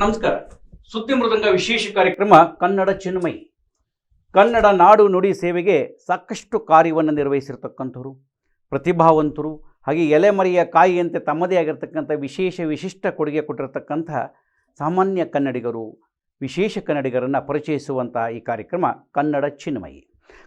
ನಮಸ್ಕಾರ. ಸುದ್ದಿ ಮೃದಂಗ ವಿಶೇಷ ಕಾರ್ಯಕ್ರಮ ಕನ್ನಡ ಚಿನ್ಮಯಿ. ಕನ್ನಡ ನಾಡು ನುಡಿ ಸೇವೆಗೆ ಸಾಕಷ್ಟು ಕಾರ್ಯವನ್ನು ನಿರ್ವಹಿಸಿರ್ತಕ್ಕಂಥವ್ರು, ಪ್ರತಿಭಾವಂತರು, ಹಾಗೆ ಎಲೆಮರೆಯ ಕಾಯಿಯಂತೆ ತಮ್ಮದೇ ಆಗಿರತಕ್ಕಂಥ ವಿಶೇಷ ವಿಶಿಷ್ಟ ಕೊಡುಗೆ ಕೊಟ್ಟಿರತಕ್ಕಂಥ ಸಾಮಾನ್ಯ ಕನ್ನಡಿಗರು, ವಿಶೇಷ ಕನ್ನಡಿಗರನ್ನು ಪರಿಚಯಿಸುವಂಥ ಈ ಕಾರ್ಯಕ್ರಮ ಕನ್ನಡ ಚಿನ್ಮಯಿ.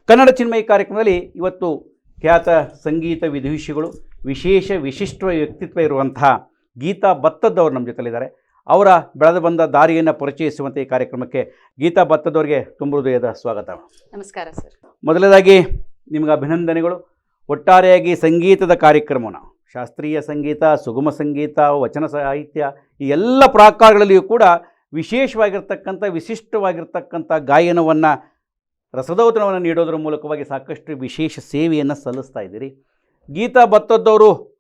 ಕನ್ನಡ ಚಿನ್ಮಯಿ ಕಾರ್ಯಕ್ರಮದಲ್ಲಿ ಇವತ್ತು ಖ್ಯಾತ ಸಂಗೀತ ವಿದುಷಿಗಳು ವಿಶೇಷ ವಿಶಿಷ್ಟ ವ್ಯಕ್ತಿತ್ವ ಇರುವಂತಹ ಗೀತಾ ಭತ್ತದ್ದವರು ನಮ್ಮ ಜೊತೆಲಿದ್ದಾರೆ. ಅವರ ಬೆಳೆದು ಬಂದ ದಾರಿಯನ್ನು ಪರಿಚಯಿಸುವಂಥ ಈ ಕಾರ್ಯಕ್ರಮಕ್ಕೆ ಗೀತಾ ಭತ್ತದವರಿಗೆ ತುಂಬ ಹೃದಯದ ಸ್ವಾಗತ. ನಮಸ್ಕಾರ ಸರ್. ಮೊದಲನೇದಾಗಿ ನಿಮಗೆ ಅಭಿನಂದನೆಗಳು. ಒಟ್ಟಾರೆಯಾಗಿ ಸಂಗೀತದ ಕಾರ್ಯಕ್ರಮನ ಶಾಸ್ತ್ರೀಯ ಸಂಗೀತ ಸುಗಮ ಸಂಗೀತ ವಚನ ಸಾಹಿತ್ಯ ಈ ಎಲ್ಲ ಪ್ರಾಕಾರಗಳಲ್ಲಿಯೂ ಕೂಡ ವಿಶೇಷವಾಗಿರ್ತಕ್ಕಂಥ ವಿಶಿಷ್ಟವಾಗಿರ್ತಕ್ಕಂಥ ಗಾಯನವನ್ನು ರಸದೌತಣವನ್ನು ನೀಡೋದ್ರ ಮೂಲಕವಾಗಿ ಸಾಕಷ್ಟು ವಿಶೇಷ ಸೇವೆಯನ್ನು ಸಲ್ಲಿಸ್ತಾ ಇದ್ದೀರಿ. ಗೀತಾ ಬತ್ತದ್ದವರು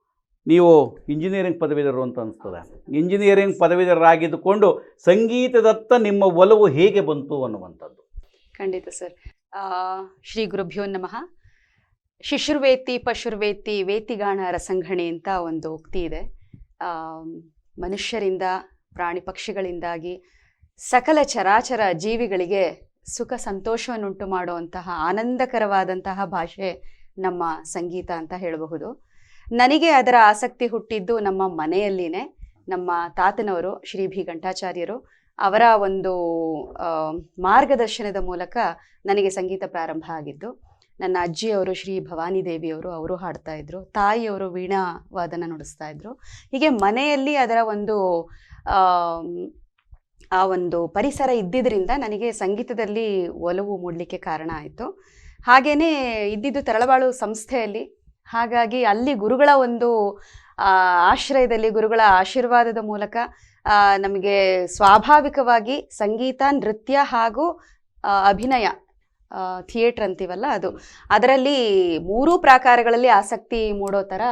ನೀವು ಇಂಜಿನಿಯರಿಂಗ್ ಪದವೀಧರರು ಅಂತ ಅನಿಸ್ತದೆ. ಇಂಜಿನಿಯರಿಂಗ್ ಪದವೀಧರರಾಗಿದ್ದುಕೊಂಡು ಸಂಗೀತದತ್ತ ನಿಮ್ಮ ಒಲವು ಹೇಗೆ ಬಂತು ಅನ್ನುವಂಥದ್ದು. ಖಂಡಿತ ಸರ್. ಶ್ರೀ ಗುರುಭ್ಯೋ ನಮಃ. ಶಿಶುರ್ವೇತಿ ಪಶುರ್ವೇತಿ ವೇತಿಗಾಣ ರಸಂಘಣಿ ಅಂತ ಒಂದು ಉಕ್ತಿ ಇದೆ. ಮನುಷ್ಯರಿಂದ ಪ್ರಾಣಿ ಪಕ್ಷಿಗಳಿಂದಾಗಿ ಸಕಲ ಚರಾಚರ ಜೀವಿಗಳಿಗೆ ಸುಖ ಸಂತೋಷವನ್ನುಂಟು ಮಾಡುವಂತಹ ಆನಂದಕರವಾದಂತಹ ಭಾಷೆ ನಮ್ಮ ಸಂಗೀತ ಅಂತ ಹೇಳಬಹುದು. ನನಗೆ ಅದರ ಆಸಕ್ತಿ ಹುಟ್ಟಿದ್ದು ನಮ್ಮ ಮನೆಯಲ್ಲಿನೇ ನಮ್ಮ ತಾತನವರು, ಶ್ರೀ ಭಿ ಘಂಟಾಚಾರ್ಯರು. ಅವರ ಒಂದು ಮಾರ್ಗದರ್ಶನದ ಮೂಲಕ ನನಗೆ ಸಂಗೀತ ಪ್ರಾರಂಭ ಆಗಿದ್ದು, ನನ್ನ ಅಜ್ಜಿಯವರು ಶ್ರೀ ಭವಾನಿ ದೇವಿಯವರು, ಅವರು ಹಾಡ್ತಾ ಇದ್ರು. ತಾಯಿಯವರು ವೀಣಾ ವಾದನ ನುಡಿಸ್ತಾ ಇದ್ರು. ಹೀಗೆ ಮನೆಯಲ್ಲಿ ಅದರ ಒಂದು ಆ ಒಂದು ಪರಿಸರ ಇದ್ದಿದ್ದರಿಂದ ನನಗೆ ಸಂಗೀತದಲ್ಲಿ ಒಲವು ಮೂಡಲಿಕ್ಕೆ ಕಾರಣ ಆಯಿತು. ಹಾಗೆಯೇ ಇದ್ದಿದ್ದು ತರಳಬಾಳು ಸಂಸ್ಥೆಯಲ್ಲಿ. ಹಾಗಾಗಿ ಅಲ್ಲಿ ಗುರುಗಳ ಒಂದು ಆಶ್ರಯದಲ್ಲಿ, ಗುರುಗಳ ಆಶೀರ್ವಾದದ ಮೂಲಕ ನಮಗೆ ಸ್ವಾಭಾವಿಕವಾಗಿ ಸಂಗೀತ, ನೃತ್ಯ ಹಾಗೂ ಅಭಿನಯ ಥಿಯೇಟ್ರ್ ಅಂತೀವಲ್ಲ ಅದು. ಅದರಲ್ಲಿ ಮೂರೂ ಪ್ರಾಕಾರಗಳಲ್ಲಿ ಆಸಕ್ತಿ ಮೂಡೋ ಥರ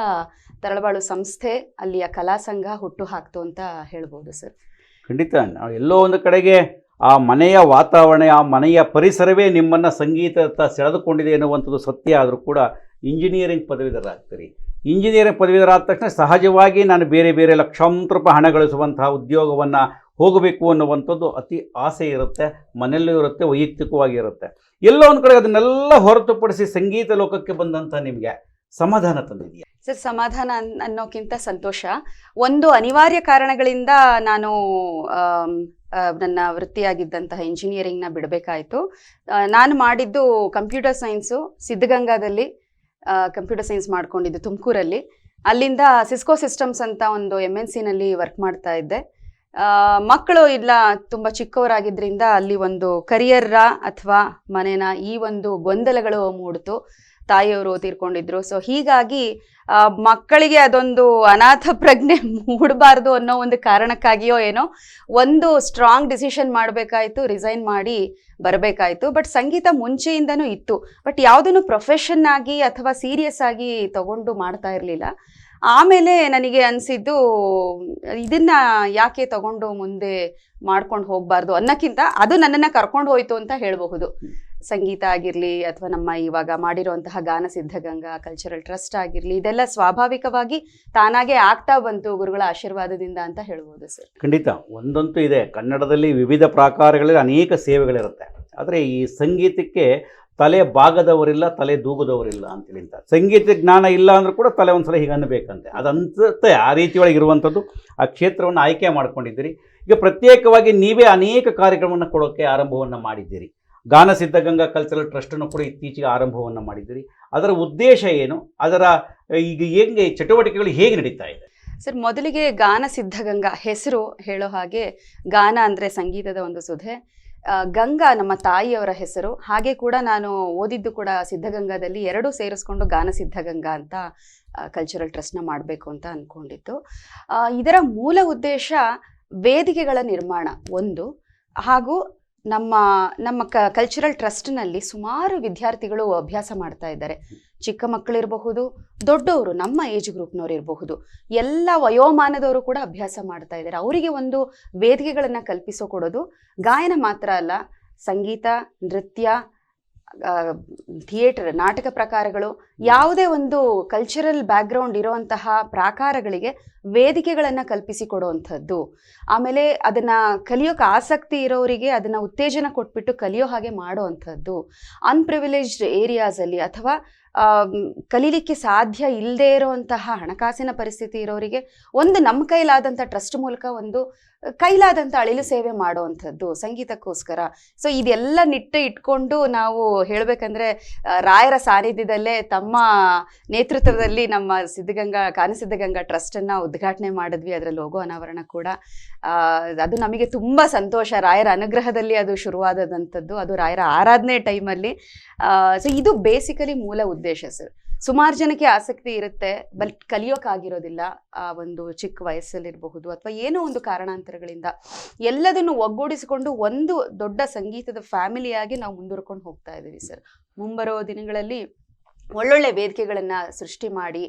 ತರಳಬಾಳು ಸಂಸ್ಥೆ, ಅಲ್ಲಿಯ ಕಲಾ ಸಂಘ ಹುಟ್ಟು ಹಾಕ್ತು ಅಂತ ಹೇಳ್ಬೋದು ಸರ್. ಖಂಡಿತ ಎಲ್ಲೋ ಒಂದು ಕಡೆಗೆ ಆ ಮನೆಯ ವಾತಾವರಣ, ಆ ಮನೆಯ ಪರಿಸರವೇ ನಿಮ್ಮನ್ನು ಸಂಗೀತದತ್ತ ಸೆಳೆದುಕೊಂಡಿದೆ ಎನ್ನುವಂಥದ್ದು ಸತ್ಯ. ಆದರೂ ಕೂಡ ಇಂಜಿನಿಯರಿಂಗ್ ಪದವೀಧರರಾಗ್ತೀರಿ. ಇಂಜಿನಿಯರಿಂಗ್ ಪದವೀಧರಾದ ತಕ್ಷಣ ಸಹಜವಾಗಿ ನಾನು ಬೇರೆ ಬೇರೆ ಲಕ್ಷಾಂತರ ರೂಪಾಯಿ ಹಣ ಗಳಿಸುವಂತಹ ಉದ್ಯೋಗವನ್ನು ಹೋಗಬೇಕು ಅನ್ನುವಂಥದ್ದು ಅತಿ ಆಸೆ ಇರುತ್ತೆ, ಮನೆಯಲ್ಲೂ ಇರುತ್ತೆ, ವೈಯಕ್ತಿಕವಾಗಿ ಇರುತ್ತೆ. ಎಲ್ಲೋ ಒಂದು ಕಡೆ ಅದನ್ನೆಲ್ಲ ಹೊರತುಪಡಿಸಿ ಸಂಗೀತ ಲೋಕಕ್ಕೆ ಬಂದಂಥ ನಿಮಗೆ ಸಮಾಧಾನ ತಂದಿದೆಯಾ ಸರ್, ಸಮಾಧಾನ ಅನ್- ಅನ್ನೋಕ್ಕಿಂತ ಸಂತೋಷ. ಒಂದು ಅನಿವಾರ್ಯ ಕಾರಣಗಳಿಂದ ನಾನು ನನ್ನ ವೃತ್ತಿಯಾಗಿದ್ದಂತಹ ಇಂಜಿನಿಯರಿಂಗ್ನ ಬಿಡಬೇಕಾಯಿತು. ನಾನು ಮಾಡಿದ್ದು ಕಂಪ್ಯೂಟರ್ ಸೈನ್ಸು ಸಿದ್ಧಗಂಗಾದಲ್ಲಿ ಕಂಪ್ಯೂಟರ್ ಸೈನ್ಸ್ ಮಾಡ್ಕೊಂಡಿದ್ದು ತುಮಕೂರಲ್ಲಿ. ಅಲ್ಲಿಂದ ಸಿಸ್ಕೋ ಸಿಸ್ಟಮ್ಸ್ ಅಂತ ಒಂದು ಎಂ ಎನ್ ಸಿನಲ್ಲಿ ವರ್ಕ್ ಮಾಡ್ತಾ ಇದ್ದೆ. ಮಕ್ಕಳು ಇಲ್ಲ, ತುಂಬ ಚಿಕ್ಕವರಾಗಿದ್ದರಿಂದ ಅಲ್ಲಿ ಒಂದು ಕರಿಯರ್ರ ಅಥವಾ ಮನೇನ ಈ ಒಂದು ಗೊಂದಲಗಳು ಮೂಡಿತು. ತಾಯಿಯವರು ತೀರ್ಕೊಂಡಿದ್ರು ಸೊ ಹೀಗಾಗಿ ಮಕ್ಕಳಿಗೆ ಅದೊಂದು ಅನಾಥ ಪ್ರಜ್ಞೆ ಮೂಡಬಾರ್ದು ಅನ್ನೋ ಒಂದು ಕಾರಣಕ್ಕಾಗಿಯೋ ಏನೋ ಒಂದು ಸ್ಟ್ರಾಂಗ್ ಡಿಸಿಷನ್ ಮಾಡಬೇಕಾಯ್ತು ರಿಸೈನ್ ಮಾಡಿ ಬರಬೇಕಾಯ್ತು. ಬಟ್ ಸಂಗೀತ ಮುಂಚೆಯಿಂದನೂ ಇತ್ತು. ಬಟ್ ಯಾವುದನ್ನು ಪ್ರೊಫೆಷನ್ ಆಗಿ ಅಥವಾ ಸೀರಿಯಸ್ ಆಗಿ ತಗೊಂಡು ಮಾಡ್ತಾ ಇರಲಿಲ್ಲ. ಆಮೇಲೆ ನನಗೆ ಅನಿಸಿದ್ದು, ಇದನ್ನ ಯಾಕೆ ತಗೊಂಡು ಮುಂದೆ ಮಾಡ್ಕೊಂಡು ಹೋಗಬಾರ್ದು ಅನ್ನಕ್ಕಿಂತ ಅದು ನನ್ನನ್ನು ಕರ್ಕೊಂಡು ಹೋಯ್ತು ಅಂತ ಹೇಳಬಹುದು. ಸಂಗೀತ ಆಗಿರಲಿ ಅಥವಾ ನಮ್ಮ ಇವಾಗ ಮಾಡಿರುವಂತಹ ಗಾನ ಸಿದ್ಧಗಂಗಾ ಕಲ್ಚರಲ್ ಟ್ರಸ್ಟ್ ಆಗಿರಲಿ, ಇದೆಲ್ಲ ಸ್ವಾಭಾವಿಕವಾಗಿ ತಾನಾಗೆ ಆಗ್ತಾ ಬಂತು ಗುರುಗಳ ಆಶೀರ್ವಾದದಿಂದ ಅಂತ ಹೇಳ್ಬೋದು ಸರ್. ಖಂಡಿತ. ಒಂದಂತೂ ಇದೆ. ಕನ್ನಡದಲ್ಲಿ ವಿವಿಧ ಪ್ರಾಕಾರಗಳಲ್ಲಿ ಅನೇಕ ಸೇವೆಗಳಿರುತ್ತೆ. ಆದರೆ ಈ ಸಂಗೀತಕ್ಕೆ ತಲೆ ಬಾಗದವರಿಲ್ಲ ತಲೆ ದೂಗದವರಿಲ್ಲ ಅಂತೇಳಿ ಅಂತ ಸಂಗೀತ ಜ್ಞಾನ ಇಲ್ಲ ಅಂದ್ರೂ ಕೂಡ ತಲೆ ಒಂದ್ಸಲ ಹೀಗೆ ಅನ್ನಬೇಕಂತೆ. ಅದು ಅನ್ಸುತ್ತೆ ಆ ರೀತಿಯೊಳಗೆ ಇರುವಂಥದ್ದು ಆ ಕ್ಷೇತ್ರವನ್ನು ಆಯ್ಕೆ ಮಾಡ್ಕೊಂಡಿದ್ದೀರಿ. ಈಗ ಪ್ರತ್ಯೇಕವಾಗಿ ನೀವೇ ಅನೇಕ ಕಾರ್ಯಕ್ರಮವನ್ನು ಕೊಡೋಕ್ಕೆ ಆರಂಭವನ್ನು ಮಾಡಿದ್ದೀರಿ. ಗಾನ ಸಿದ್ಧಗಂಗಾ ಕಲ್ಚರಲ್ ಟ್ರಸ್ಟನ್ನು ಕೂಡ ಇತ್ತೀಚೆಗೆ ಆರಂಭವನ್ನು ಮಾಡಿದ್ದೀರಿ. ಅದರ ಉದ್ದೇಶ ಏನು? ಅದರ, ಈಗ ಹೆಂಗೆ ಚಟುವಟಿಕೆಗಳು ಹೇಗೆ ನಡೀತಾ ಇದೆ? ಸರ್, ಮೊದಲಿಗೆ ಗಾನ ಸಿದ್ಧಗಂಗಾ ಹೆಸರು ಹೇಳೋ ಹಾಗೆ ಗಾನ ಅಂದರೆ ಸಂಗೀತದ ಒಂದು ಸುಧೆ. ಗಂಗಾ ನಮ್ಮ ತಾಯಿಯವರ ಹೆಸರು. ಹಾಗೆ ಕೂಡ ನಾನು ಓದಿದ್ದು ಕೂಡ ಸಿದ್ಧಗಂಗಾದಲ್ಲಿ ಎರಡೂ ಸೇರಿಸ್ಕೊಂಡು ಗಾನ ಸಿದ್ಧಗಂಗಾ ಅಂತ ಕಲ್ಚರಲ್ ಟ್ರಸ್ಟ್ನ ಮಾಡಬೇಕು ಅಂತ ಅಂದ್ಕೊಂಡಿತ್ತು ಇದರ ಮೂಲ ಉದ್ದೇಶ ವೇದಿಕೆಗಳ ನಿರ್ಮಾಣ ಒಂದು. ಹಾಗೂ ನಮ್ಮ ನಮ್ಮ ಕ ಕಲ್ಚರಲ್ ಟ್ರಸ್ಟ್ನಲ್ಲಿ ಸುಮಾರು ವಿದ್ಯಾರ್ಥಿಗಳು ಅಭ್ಯಾಸ ಮಾಡ್ತಾ ಇದ್ದಾರೆ. ಚಿಕ್ಕ ಮಕ್ಕಳಿರಬಹುದು ದೊಡ್ಡವರು, ನಮ್ಮ ಏಜ್ ಗ್ರೂಪ್ನವ್ರು ಇರಬಹುದು, ಎಲ್ಲ ವಯೋಮಾನದವರು ಕೂಡ ಅಭ್ಯಾಸ ಮಾಡ್ತಾ ಇದ್ದಾರೆ. ಅವರಿಗೆ ಒಂದು ವೇದಿಕೆಗಳನ್ನು ಕಲ್ಪಿಸೋ ಕೊಡೋದು, ಗಾಯನ ಮಾತ್ರ ಅಲ್ಲ, ಸಂಗೀತ, ನೃತ್ಯ ಥಿಯೇಟರ್ ನಾಟಕ ಪ್ರಕಾರಗಳು, ಯಾವುದೇ ಒಂದು ಕಲ್ಚರಲ್ ಬ್ಯಾಕ್ಗ್ರೌಂಡ್ ಇರುವಂತಹ ಪ್ರಾಕಾರಗಳಿಗೆ ವೇದಿಕೆಗಳನ್ನು ಕಲ್ಪಿಸಿಕೊಡುವಂಥದ್ದು. ಆಮೇಲೆ ಅದನ್ನು ಕಲಿಯೋಕೆ ಆಸಕ್ತಿ ಇರೋರಿಗೆ ಅದನ್ನು ಉತ್ತೇಜನ ಕೊಟ್ಬಿಟ್ಟು ಕಲಿಯೋ ಹಾಗೆ ಮಾಡುವಂಥದ್ದು. ಅನ್ಪ್ರಿವಿಲೇಜ್ಡ್ ಏರಿಯಾಸಲ್ಲಿ ಅಥವಾ ಕಲೀಲಿಕ್ಕೆ ಸಾಧ್ಯ ಇಲ್ಲದೇ ಇರುವಂತಹ ಹಣಕಾಸಿನ ಪರಿಸ್ಥಿತಿ ಇರೋರಿಗೆ ಒಂದು ನಮ್ಮ ಕೈಲಾದಂಥ ಟ್ರಸ್ಟ್ ಮೂಲಕ ಒಂದು ಕೈಲಾದಂಥ ಅಳಿಲು ಸೇವೆ ಮಾಡುವಂಥದ್ದು ಸಂಗೀತಕ್ಕೋಸ್ಕರ. ಸೊ ಇದೆಲ್ಲ ನಿಟ್ಟ ಇಟ್ಕೊಂಡು ನಾವು ಹೇಳಬೇಕಂದ್ರೆ ರಾಯರ ಸಾನ್ನಿಧ್ಯದಲ್ಲೇ ತಮ್ಮ ನೇತೃತ್ವದಲ್ಲಿ ನಮ್ಮ ಸಿದ್ಧಗಂಗಾ, ಕಾನಸಿದ್ಧಗಂಗಾ ಟ್ರಸ್ಟನ್ನು ಉದ್ಘಾಟನೆ ಮಾಡಿದ್ವಿ. ಅದರ ಲೋಗೋ ಅನಾವರಣ ಕೂಡ. ಅದು ನಮಗೆ ತುಂಬ ಸಂತೋಷ. ರಾಯರ ಅನುಗ್ರಹದಲ್ಲಿ ಅದು ಶುರುವಾದದಂಥದ್ದು. ಅದು ರಾಯರ ಆರಾಧನೆ ಟೈಮಲ್ಲಿ. ಸೊ ಇದು ಬೇಸಿಕಲಿ ಮೂಲ ಉದ್ದೇಶ ಸರ್ ಸುಮಾರು ಜನಕ್ಕೆ ಆಸಕ್ತಿ ಇರುತ್ತೆ ಬಟ್ ಕಲಿಯೋಕ್ಕಾಗಿರೋದಿಲ್ಲ ಆ ಒಂದು ಚಿಕ್ಕ ವಯಸ್ಸಲ್ಲಿರಬಹುದು ಅಥವಾ ಏನೋ ಒಂದು ಕಾರಣಾಂತರಗಳಿಂದ. ಎಲ್ಲದನ್ನು ಒಗ್ಗೂಡಿಸಿಕೊಂಡು ಒಂದು ದೊಡ್ಡ ಸಂಗೀತದ ಫ್ಯಾಮಿಲಿಯಾಗಿ ನಾವು ಮುಂದುವರ್ಕೊಂಡು ಹೋಗ್ತಾ ಇದ್ದೀವಿ ಸರ್. ಮುಂಬರೋ ದಿನಗಳಲ್ಲಿ ಒಳ್ಳೊಳ್ಳೆ ವೇದಿಕೆಗಳನ್ನು ಸೃಷ್ಟಿ ಮಾಡಿ,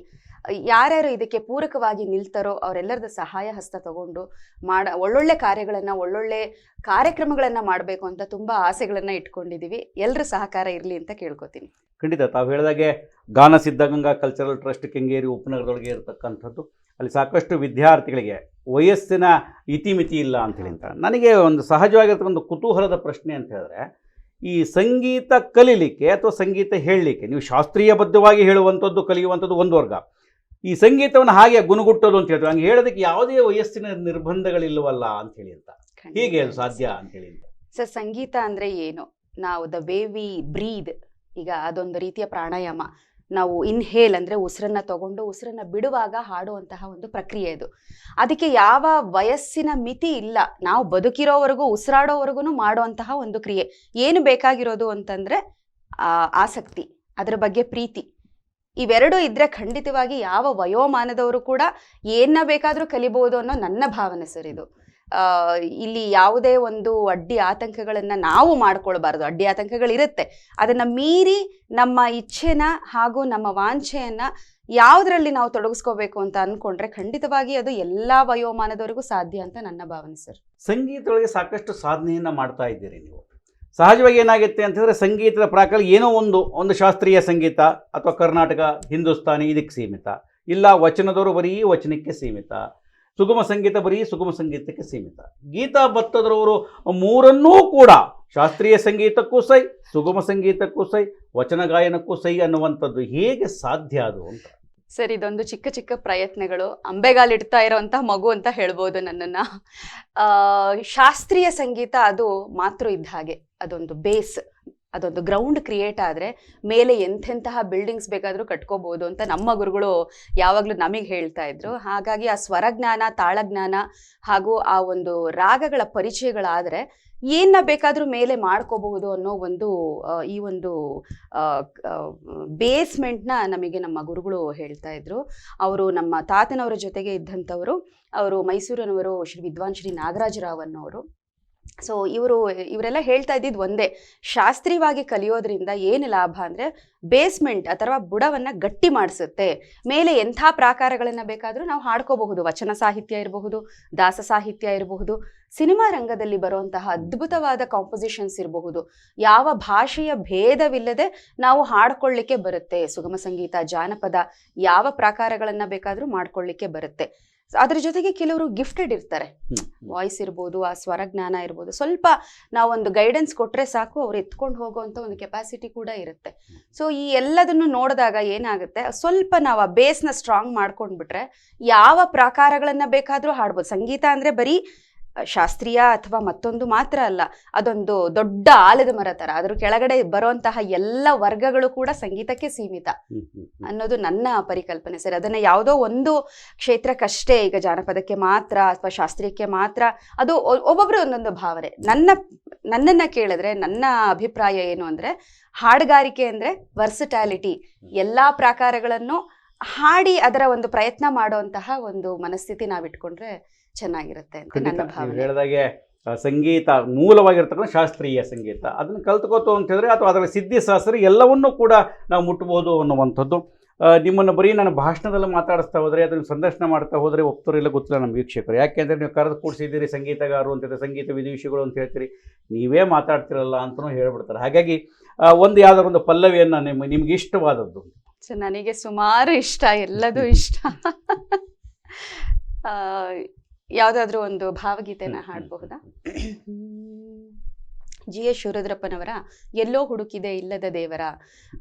ಯಾರ್ಯಾರು ಇದಕ್ಕೆ ಪೂರಕವಾಗಿ ನಿಲ್ತಾರೋ ಅವರೆಲ್ಲರದ ಸಹಾಯ ಹಸ್ತ ತಗೊಂಡು ಮಾಡ, ಒಳ್ಳೊಳ್ಳೆ ಕಾರ್ಯಗಳನ್ನು, ಒಳ್ಳೊಳ್ಳೆ ಕಾರ್ಯಕ್ರಮಗಳನ್ನು ಮಾಡಬೇಕು ಅಂತ ತುಂಬ ಆಸೆಗಳನ್ನು ಇಟ್ಕೊಂಡಿದ್ದೀವಿ. ಎಲ್ಲರ ಸಹಕಾರ ಇರಲಿ ಅಂತ ಕೇಳ್ಕೊತೀನಿ. ಖಂಡಿತ ತಾವು ಹೇಳಿದಾಗೆ ಗಾನ ಸಿದ್ಧಗಂಗಾ ಕಲ್ಚರಲ್ ಟ್ರಸ್ಟ್ ಕೆಂಗೇರಿ ಉಪನಗರದೊಳಗೆ ಇರತಕ್ಕಂಥದ್ದು. ಅಲ್ಲಿ ಸಾಕಷ್ಟು ವಿದ್ಯಾರ್ಥಿಗಳಿಗೆ ವಯಸ್ಸಿನ ಇತಿಮಿತಿ ಇಲ್ಲ ಅಂತ ಹೇಳಿ ಅಂತ. ನನಗೆ ಒಂದು ಸಹಜವಾಗಿರ್ತಕ್ಕಂಥ ಕುತೂಹಲದ ಪ್ರಶ್ನೆ ಅಂತ ಹೇಳಿದ್ರೆ ಈ ಸಂಗೀತ ಕಲೀಲಿಕ್ಕೆ ಅಥವಾ ಸಂಗೀತ ಹೇಳಲಿಕ್ಕೆ ನೀವು ಶಾಸ್ತ್ರೀಯಬದ್ಧವಾಗಿ ಹೇಳುವಂಥದ್ದು ಕಲಿಯುವಂಥದ್ದು ಒಂದು ವರ್ಗ. ಈ ಸಂಗೀತವನ್ನು ಹಾಗೆ ಗುಣಗುಟ್ಟೋದು ಅಂತ ಹೇಳ್ತಾರೆ ಹಂಗೆ ಹೇಳೋದಕ್ಕೆ ಯಾವುದೇ ವಯಸ್ಸಿನ ನಿರ್ಬಂಧಗಳಿಲ್ಲವಲ್ಲ ಅಂತ ಹೇಳಿ ಅಂತ. ಹೀಗೆ ಅದು ಸಾಧ್ಯ ಅಂತ ಹೇಳಿ ಅಂತ. ಸರ್ ಸಂಗೀತ ಅಂದರೆ ಏನು? ನಾವು ದ ವೇ ವಿ ಬ್ರೀದ್. ಈಗ ಅದೊಂದು ರೀತಿಯ ಪ್ರಾಣಾಯಾಮ. ನಾವು ಇನ್ಹೇಲ್ ಅಂದ್ರೆ ಉಸಿರನ್ನ ತಗೊಂಡು ಉಸಿರನ್ನ ಬಿಡುವಾಗ ಹಾಡುವಂತಹ ಒಂದು ಪ್ರಕ್ರಿಯೆ ಇದು. ಅದಕ್ಕೆ ಯಾವ ವಯಸ್ಸಿನ ಮಿತಿ ಇಲ್ಲ. ನಾವು ಬದುಕಿರೋವರೆಗೂ, ಉಸಿರಾಡೋವರೆಗೂ ಮಾಡುವಂತಹ ಒಂದು ಕ್ರಿಯೆ. ಏನು ಬೇಕಾಗಿರೋದು ಅಂತಂದ್ರೆ ಆಸಕ್ತಿ, ಅದರ ಬಗ್ಗೆ ಪ್ರೀತಿ. ಇವೆರಡು ಇದ್ರೆ ಖಂಡಿತವಾಗಿ ಯಾವ ವಯೋಮಾನದವರು ಕೂಡ ಏನ ಬೇಕಾದರೂ ಕಲಿಬಹುದು ಅನ್ನೋ ನನ್ನ ಭಾವನೆ ಸರ್ ಇದು. ಇಲ್ಲಿ ಯಾವುದೇ ಒಂದು ಅಡ್ಡಿ ಆತಂಕಗಳನ್ನು ನಾವು ಮಾಡ್ಕೊಳ್ಬಾರ್ದು. ಅಡ್ಡಿ ಆತಂಕಗಳಿರುತ್ತೆ. ಅದನ್ನು ಮೀರಿ ನಮ್ಮ ಇಚ್ಛೆನ ಹಾಗೂ ನಮ್ಮ ವಾಂಛೆಯನ್ನು ಯಾವುದರಲ್ಲಿ ನಾವು ತೊಡಗಿಸ್ಕೋಬೇಕು ಅಂತ ಅಂದ್ಕೊಂಡ್ರೆ ಖಂಡಿತವಾಗಿ ಅದು ಎಲ್ಲ ವಯೋಮಾನದವರೆಗೂ ಸಾಧ್ಯ ಅಂತ ನನ್ನ ಭಾವನೆ, ಸರ್. ಸಂಗೀತದೊಳಗೆ ಸಾಕಷ್ಟು ಸಾಧನೆಯನ್ನು ಮಾಡ್ತಾ ಇದ್ದೀರಿ ನೀವು. ಸಹಜವಾಗಿ ಏನಾಗುತ್ತೆ ಅಂತಂದರೆ ಸಂಗೀತದ ಪ್ರಕಾರ ಏನೋ ಒಂದು ಒಂದು ಶಾಸ್ತ್ರೀಯ ಸಂಗೀತ ಅಥವಾ ಕರ್ನಾಟಕ, ಹಿಂದೂಸ್ತಾನಿ ಇದಕ್ಕೆ ಸೀಮಿತ. ಇಲ್ಲ ವಚನದವರು ಬರೀ ವಚನಕ್ಕೆ ಸೀಮಿತ. ಸುಗಮ ಸಂಗೀತ ಬರೀ ಸುಗಮ ಸಂಗೀತಕ್ಕೆ ಸೀಮಿತ. ಗೀತಾ ಭತ್ತದ್ರವರು ಮೂರನ್ನೂ ಕೂಡ ಶಾಸ್ತ್ರೀಯ ಸಂಗೀತಕ್ಕೂ ಸೈ, ಸುಗಮ ಸಂಗೀತಕ್ಕೂ ಸೈ, ವಚನ ಗಾಯನಕ್ಕೂ ಸೈ ಅನ್ನುವಂಥದ್ದು ಹೇಗೆ ಸಾಧ್ಯ ಅದು ಅಂತ. ಸರ್, ಇದೊಂದು ಚಿಕ್ಕ ಚಿಕ್ಕ ಪ್ರಯತ್ನಗಳು. ಅಂಬೆಗಾಲಿಡ್ತಾ ಇರೋವಂಥ ಮಗು ಅಂತ ಹೇಳ್ಬೋದು ನನ್ನನ್ನ. ಶಾಸ್ತ್ರೀಯ ಸಂಗೀತ ಅದು ಮಾತ್ರ ಇದ್ದ ಹಾಗೆ, ಅದೊಂದು ಬೇಸ್. ಅದೊಂದು ಗ್ರೌಂಡ್ ಕ್ರಿಯೇಟ್ ಆದರೆ ಮೇಲೆ ಎಂಥೆಂತಹ ಬಿಲ್ಡಿಂಗ್ಸ್ ಬೇಕಾದರೂ ಕಟ್ಕೋಬಹುದು ಅಂತ ನಮ್ಮ ಗುರುಗಳು ಯಾವಾಗಲೂ ನಮಗೆ ಹೇಳ್ತಾ ಇದ್ರು. ಹಾಗಾಗಿ ಆ ಸ್ವರಜ್ಞಾನ, ತಾಳಜ್ಞಾನ ಹಾಗೂ ಆ ಒಂದು ರಾಗಗಳ ಪರಿಚಯಗಳಾದರೆ ಏನ್ನ ಬೇಕಾದರೂ ಮೇಲೆ ಮಾಡ್ಕೋಬಹುದು ಅನ್ನೋ ಒಂದು ಈ ಒಂದು ಬೇಸ್ಮೆಂಟ್ನ ನಮಗೆ ನಮ್ಮ ಗುರುಗಳು ಹೇಳ್ತಾ ಇದ್ರು. ಅವರು ನಮ್ಮ ತಾತನವರ ಜೊತೆಗೆ ಇದ್ದಂಥವರು, ಅವರು ಮೈಸೂರಿನವರು ಶ್ರೀ ವಿದ್ವಾನ್ ಶ್ರೀ ನಾಗರಾಜರಾವ್ ಅನ್ನೋರು ಸೊ ಇವರು, ಇವರೆಲ್ಲ ಹೇಳ್ತಾ ಇದ್ದಿದ್ದು ಒಂದೇ. ಶಾಸ್ತ್ರೀಯವಾಗಿ ಕಲಿಯೋದ್ರಿಂದ ಏನು ಲಾಭ ಅಂದರೆ ಬೇಸ್ಮೆಂಟ್ ಅಥವಾ ಬುಡವನ್ನು ಗಟ್ಟಿ ಮಾಡಿಸುತ್ತೆ. ಮೇಲೆ ಎಂಥ ಪ್ರಾಕಾರಗಳನ್ನು ಬೇಕಾದರೂ ನಾವು ಹಾಡ್ಕೋಬಹುದು. ವಚನ ಸಾಹಿತ್ಯ ಇರಬಹುದು, ದಾಸ ಸಾಹಿತ್ಯ ಇರಬಹುದು, ಸಿನಿಮಾ ರಂಗದಲ್ಲಿ ಬರುವಂತಹ ಅದ್ಭುತವಾದ ಕಾಂಪೋಸಿಷನ್ಸ್ ಇರಬಹುದು. ಯಾವ ಭಾಷೆಯ ಭೇದವಿಲ್ಲದೆ ನಾವು ಹಾಡ್ಕೊಳ್ಳಿಕ್ಕೆ ಬರುತ್ತೆ. ಸುಗಮ ಸಂಗೀತ, ಜಾನಪದ, ಯಾವ ಪ್ರಾಕಾರಗಳನ್ನು ಬೇಕಾದರೂ ಮಾಡ್ಕೊಳ್ಳಿಕ್ಕೆ ಬರುತ್ತೆ. ಅದ್ರ ಜೊತೆಗೆ ಕೆಲವರು ಗಿಫ್ಟೆಡ್ ಇರ್ತಾರೆ. ವಾಯ್ಸ್ ಇರ್ಬೋದು ಆ ಸ್ವರಜ್ಞಾನ ಇರ್ಬೋದು ಸ್ವಲ್ಪ ನಾವೊಂದು ಗೈಡೆನ್ಸ್ ಕೊಟ್ರೆ ಸಾಕು ಅವ್ರು ಎತ್ಕೊಂಡು ಹೋಗುವಂತ ಒಂದು ಕೆಪಾಸಿಟಿ ಕೂಡ ಇರುತ್ತೆ. ಸೊ ಈ ಎಲ್ಲದನ್ನು ನೋಡಿದಾಗ ಏನಾಗುತ್ತೆ? ಸ್ವಲ್ಪ ನಾವು ಆ ಬೇಸ್ನ ಸ್ಟ್ರಾಂಗ್ ಮಾಡ್ಕೊಂಡ್ಬಿಟ್ರೆ ಯಾವ ಪ್ರಾಕಾರಗಳನ್ನ ಬೇಕಾದರೂ ಹಾಡ್ಬೋದು. ಸಂಗೀತ ಅಂದ್ರೆ ಬರೀ ಶಾಸ್ತ್ರೀಯ ಅಥವಾ ಮತ್ತೊಂದು ಮಾತ್ರ ಅಲ್ಲ ಅದೊಂದು ದೊಡ್ಡ ಆಲದ ಮರ ತರ. ಅದ್ರ ಕೆಳಗಡೆ ಬರುವಂತಹ ಎಲ್ಲ ವರ್ಗಗಳು ಕೂಡ ಸಂಗೀತಕ್ಕೆ ಸೀಮಿತ. ಅನ್ನೋದು ನನ್ನ ಪರಿಕಲ್ಪನೆ. ಸರ್ ಅದನ್ನ ಯಾವುದೋ ಒಂದು ಕ್ಷೇತ್ರಕ್ಕಷ್ಟೇ ಈಗ ಜಾನಪದಕ್ಕೆ ಮಾತ್ರ ಅಥವಾ ಶಾಸ್ತ್ರೀಯಕ್ಕೆ ಮಾತ್ರ ಅದು ಒಬ್ಬೊಬ್ರು ಒಂದೊಂದು ಭಾವನೆ. ನನ್ನ ನನ್ನನ್ನ ಕೇಳಿದ್ರೆ ನನ್ನ ಅಭಿಪ್ರಾಯ ಏನು ಅಂದ್ರೆ ಹಾಡುಗಾರಿಕೆ ಅಂದ್ರೆ ವರ್ಸಿಟ್ಯಾಲಿಟಿ ಎಲ್ಲಾ ಪ್ರಾಕಾರಗಳನ್ನು ಹಾಡಿ ಅದರ ಒಂದು ಪ್ರಯತ್ನ ಮಾಡುವಂತಹ ಒಂದು ಮನಸ್ಥಿತಿ ನಾವಿಟ್ಕೊಂಡ್ರೆ ಚೆನ್ನಾಗಿರುತ್ತೆ ಅಂತ ನನ್ನ ಭಾವನೆ. ಹೇಳಿದಾಗೆ ಸಂಗೀತ ಮೂಲವಾಗಿರ್ತಕ್ಕಂಥ ಶಾಸ್ತ್ರೀಯ ಸಂಗೀತ. ಅದನ್ನ ಕಲ್ತ್ಕೋತು ಅಂತ ಹೇಳಿದ್ರೆ ಅಥವಾ ಅದರ ಸಿದ್ಧಿ ಶಾಸ್ತ್ರ ಎಲ್ಲವನ್ನೂ ಕೂಡ ನಾವು ಮುಟ್ಬೋದು ಅನ್ನುವಂಥದ್ದು. ನಿಮ್ಮನ್ನು ಬರೀ ನಾನು ಭಾಷಣದಲ್ಲಿ ಮಾತಾಡಿಸ್ತಾ ಹೋದರೆ ಅದನ್ನು ಸಂದರ್ಶನ ಮಾಡ್ತಾ ಹೋದರೆ ಒಪ್ತರು ಇಲ್ಲ ಗೊತ್ತಿಲ್ಲ ನಮ್ಮ ವೀಕ್ಷಕರು. ಯಾಕೆಂದರೆ ನೀವು ಕರೆದು ಕೂಡಿಸಿದ್ದೀರಿ ಸಂಗೀತಗಾರರು ಅಂತ ಸಂಗೀತ ವಿದೇಶಿಗಳು ಅಂತ ಹೇಳ್ತೀರಿ ನೀವೇ ಮಾತಾಡ್ತಿರಲ್ಲ ಅಂತಲೂ ಹೇಳ್ಬಿಡ್ತಾರೆ. ಹಾಗಾಗಿ ಒಂದು ಯಾವ್ದಾರು ಒಂದು ಪಲ್ಲವಿಯನ್ನು ನಿಮ್ಮ ನಿಮ್ಗೆ ಇಷ್ಟವಾದದ್ದು. ನನಗೆ ಸುಮಾರು ಇಷ್ಟ ಎಲ್ಲದೂ ಇಷ್ಟ. ಯಾವ್ದಾದ್ರೂ ಒಂದು ಭಾವಗೀತೆನ. ಹಾಡಬಹುದಾ? ಜಿ ಎಸ್ ಶಿವರುದ್ರಪ್ಪನವರ ಎಲ್ಲೋ ಹುಡುಕಿದೆ ಇಲ್ಲದ ದೇವರ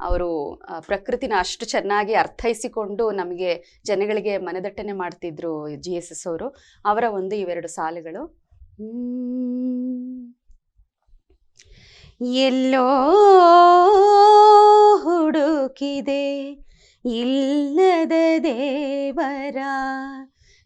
ಅವರು ಪ್ರಕೃತಿನ ಅಷ್ಟು ಚೆನ್ನಾಗಿ ಅರ್ಥೈಸಿಕೊಂಡು ನಮಗೆ ಜನಗಳಿಗೆ ಮನದಟ್ಟಣೆ ಮಾಡ್ತಿದ್ರು ಜಿ ಎಸ್ ಎಸ್ ಅವರು. ಅವರ ಒಂದು ಇವೆರಡು ಸಾಲುಗಳು. ಎಲ್ಲೋ ಹುಡುಕಿದೆ ಇಲ್ಲದ ದೇವರ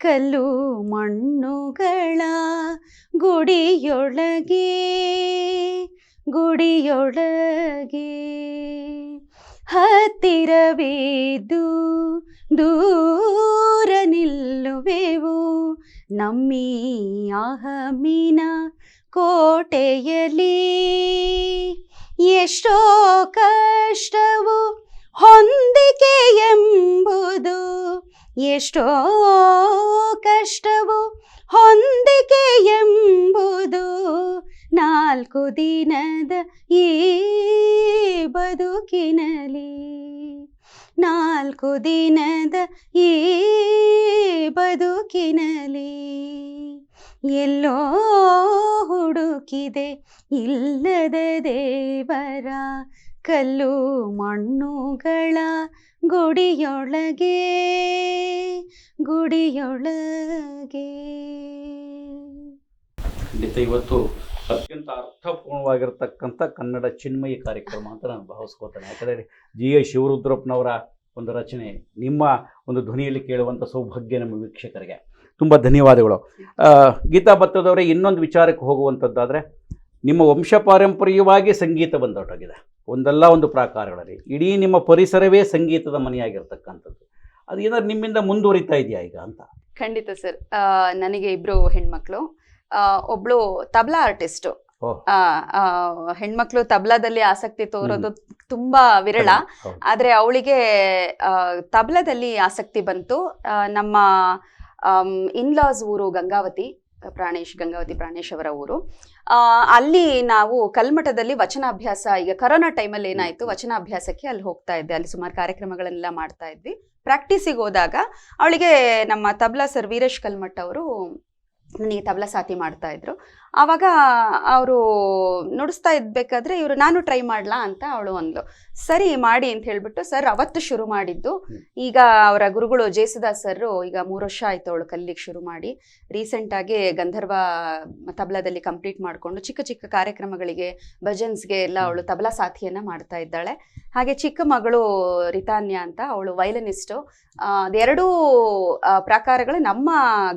ಕಲ್ಲು ಮಣ್ಣುಗಳ ಗುಡಿಯೊಳಗೆ ಗುಡಿಯೊಳಗೆ ಹತ್ತಿರವೇದು ದೂರ ನಿಲ್ಲುವೆವು. ನಮ್ಮಿ ಅಹಮಿನ ಕೋಟೆಯಲ್ಲಿ ಎಷ್ಟೋ ಕಷ್ಟವು ಹೊಂದಿಕೆ ಎಂಬುದು ಎಷ್ಟೋ ಕಷ್ಟವು. ಹೊಂದಿಕೆ ಎಂಬುದು ನಾಲ್ಕು ದಿನದ ಈ ಬದುಕಿನಲಿ ನಾಲ್ಕು ದಿನದ ಈ ಬದುಕಿನಲಿ ಎಲ್ಲೋ ಹುಡುಕಿದೆ ಇಲ್ಲದ ದೇವರ ಕಲ್ಲು ಮಣ್ಣುಗಳ ಗುಡಿಯೊಳಗೆ ಗುಡಿಯೊಳಗೆ. ಖಂಡಿತ ಇವತ್ತು ಅತ್ಯಂತ ಅರ್ಥಪೂರ್ಣವಾಗಿರ್ತಕ್ಕಂಥ ಕನ್ನಡ ಚಿನ್ಮಯ ಕಾರ್ಯಕ್ರಮ ಅಂತ ನಾನು ಭಾವಿಸ್ಕೋತೇನೆ ಯಾಕಂದರೆ ಜಿ ಎ ಶಿವರುದ್ರಪ್ಪನವರ ಒಂದು ರಚನೆ, ನಿಮ್ಮ ಒಂದು ಧ್ವನಿಯಲ್ಲಿ ಕೇಳುವಂಥ ಸೌಭಾಗ್ಯ ನಮ್ಮ ವೀಕ್ಷಕರಿಗೆ. ತುಂಬ ಧನ್ಯವಾದಗಳು. ಗೀತಾ ಭತ್ತದವರೇ ಇನ್ನೊಂದು ವಿಚಾರಕ್ಕೆ ಹೋಗುವಂಥದ್ದಾದರೆ ನಿಮ್ಮ ವಂಶ ಪಾರಂಪರ್ಯವಾಗಿ ಸಂಗೀತ ಬಂದೊಟ್ಟೋಗಿದೆ. ಒಂದಲ್ಲ ಒಂದು ಪ್ರಾಕಾರಗಳಲ್ಲಿ. ಇಡೀ ನಿಮ್ಮ ಪರಿಸರವೇ ಸಂಗೀತದ ಮನೆಯಾಗಿರ್ತಕ್ಕಂಥದ್ದು. ಅದು ಏನಾದ್ರು ನಿಮ್ಮಿಂದ ಮುಂದುವರಿತಾ ಇದೆಯಾ ಈಗ ಅಂತ? ಖಂಡಿತ ಸರ್. ನನಗೆ ಇಬ್ರು ಹೆಣ್ಮಕ್ಳು. ಒಬ್ಳು ತಬಲಾ ಆರ್ಟಿಸ್ಟು. ಹೆಣ್ಮಕ್ಳು ತಬ್ಲಾದಲ್ಲಿ ಆಸಕ್ತಿ ತೋರೋದು ತುಂಬಾ ವಿರಳ. ಆದ್ರೆ ಅವಳಿಗೆ ತಬಲದಲ್ಲಿ ಆಸಕ್ತಿ ಬಂತು. ನಮ್ಮ ಇನ್ಲಾಸ್ ಊರು ಗಂಗಾವತಿ. ಪ್ರಾಣೇಶ್, ಗಂಗಾವತಿ ಪ್ರಾಣೇಶ್ ಅವರ ಊರು. ಅಲ್ಲಿ ನಾವು ಕಲ್ಮಠದಲ್ಲಿ ವಚನಾಭ್ಯಾಸ, ಈಗ ಕರೋನಾ ಟೈಮಲ್ಲಿ ಏನಾಯ್ತು, ವಚನಾಭ್ಯಾಸಕ್ಕೆ ಅಲ್ಲಿ ಹೋಗ್ತಾ ಇದ್ದೆ. ಅಲ್ಲಿ ಸುಮಾರು ಕಾರ್ಯಕ್ರಮಗಳನ್ನೆಲ್ಲ ಮಾಡ್ತಾ ಇದ್ವಿ. ಪ್ರಾಕ್ಟೀಸಿಗೆ ಹೋದಾಗ ಅವಳಿಗೆ ನಮ್ಮ ತಬ್ಲಾ ಸರ್ ವೀರೇಶ್ ಕಲ್ಮಠ ಅವರು ನನಗೆ ತಬಲಾ ಸಾಥಿ ಮಾಡ್ತಾ ಇದ್ರು. ಆವಾಗ ಅವರು ನುಡಿಸ್ತಾ ಇದ್ಬೇಕಾದ್ರೆ ಇವರು ನಾನು ಟ್ರೈ ಮಾಡ್ಲಾ? ಅಂತ ಅವಳು ಅಂದ್ಲು. ಸರಿ ಮಾಡಿ ಅಂತ ಹೇಳ್ಬಿಟ್ಟು ಸರ್ ಅವತ್ತು ಶುರು ಮಾಡಿದ್ದು. ಈಗ ಅವರ ಗುರುಗಳು ಜೇಸುದಾಸ್ ಸರ್ ಈಗ ಮೂರು ವರ್ಷ ಆಯ್ತು ಅವಳು ಕಲ್ಲಿಗೆ ಶುರು ಮಾಡಿ. ರೀಸೆಂಟ್ ಆಗಿ ಗಂಧರ್ವ ತಬಲದಲ್ಲಿ ಕಂಪ್ಲೀಟ್ ಮಾಡಿಕೊಂಡು ಚಿಕ್ಕ ಚಿಕ್ಕ ಕಾರ್ಯಕ್ರಮಗಳಿಗೆ ಭಜನ್ಸ್ಗೆ ಎಲ್ಲ ಅವಳು ತಬಲಾ ಸಾಥಿಯನ್ನ ಮಾಡ್ತಾ ಇದ್ದಾಳೆ. ಹಾಗೆ ಚಿಕ್ಕ ಮಗಳು ರಿತಾನ್ಯ ಅಂತ ಅವಳು ವೈಲನಿಸ್ಟು ಅದೆರಡೂ ಪ್ರಕಾರಗಳು ಪ್ರಾಕಾರಗಳು ನಮ್ಮ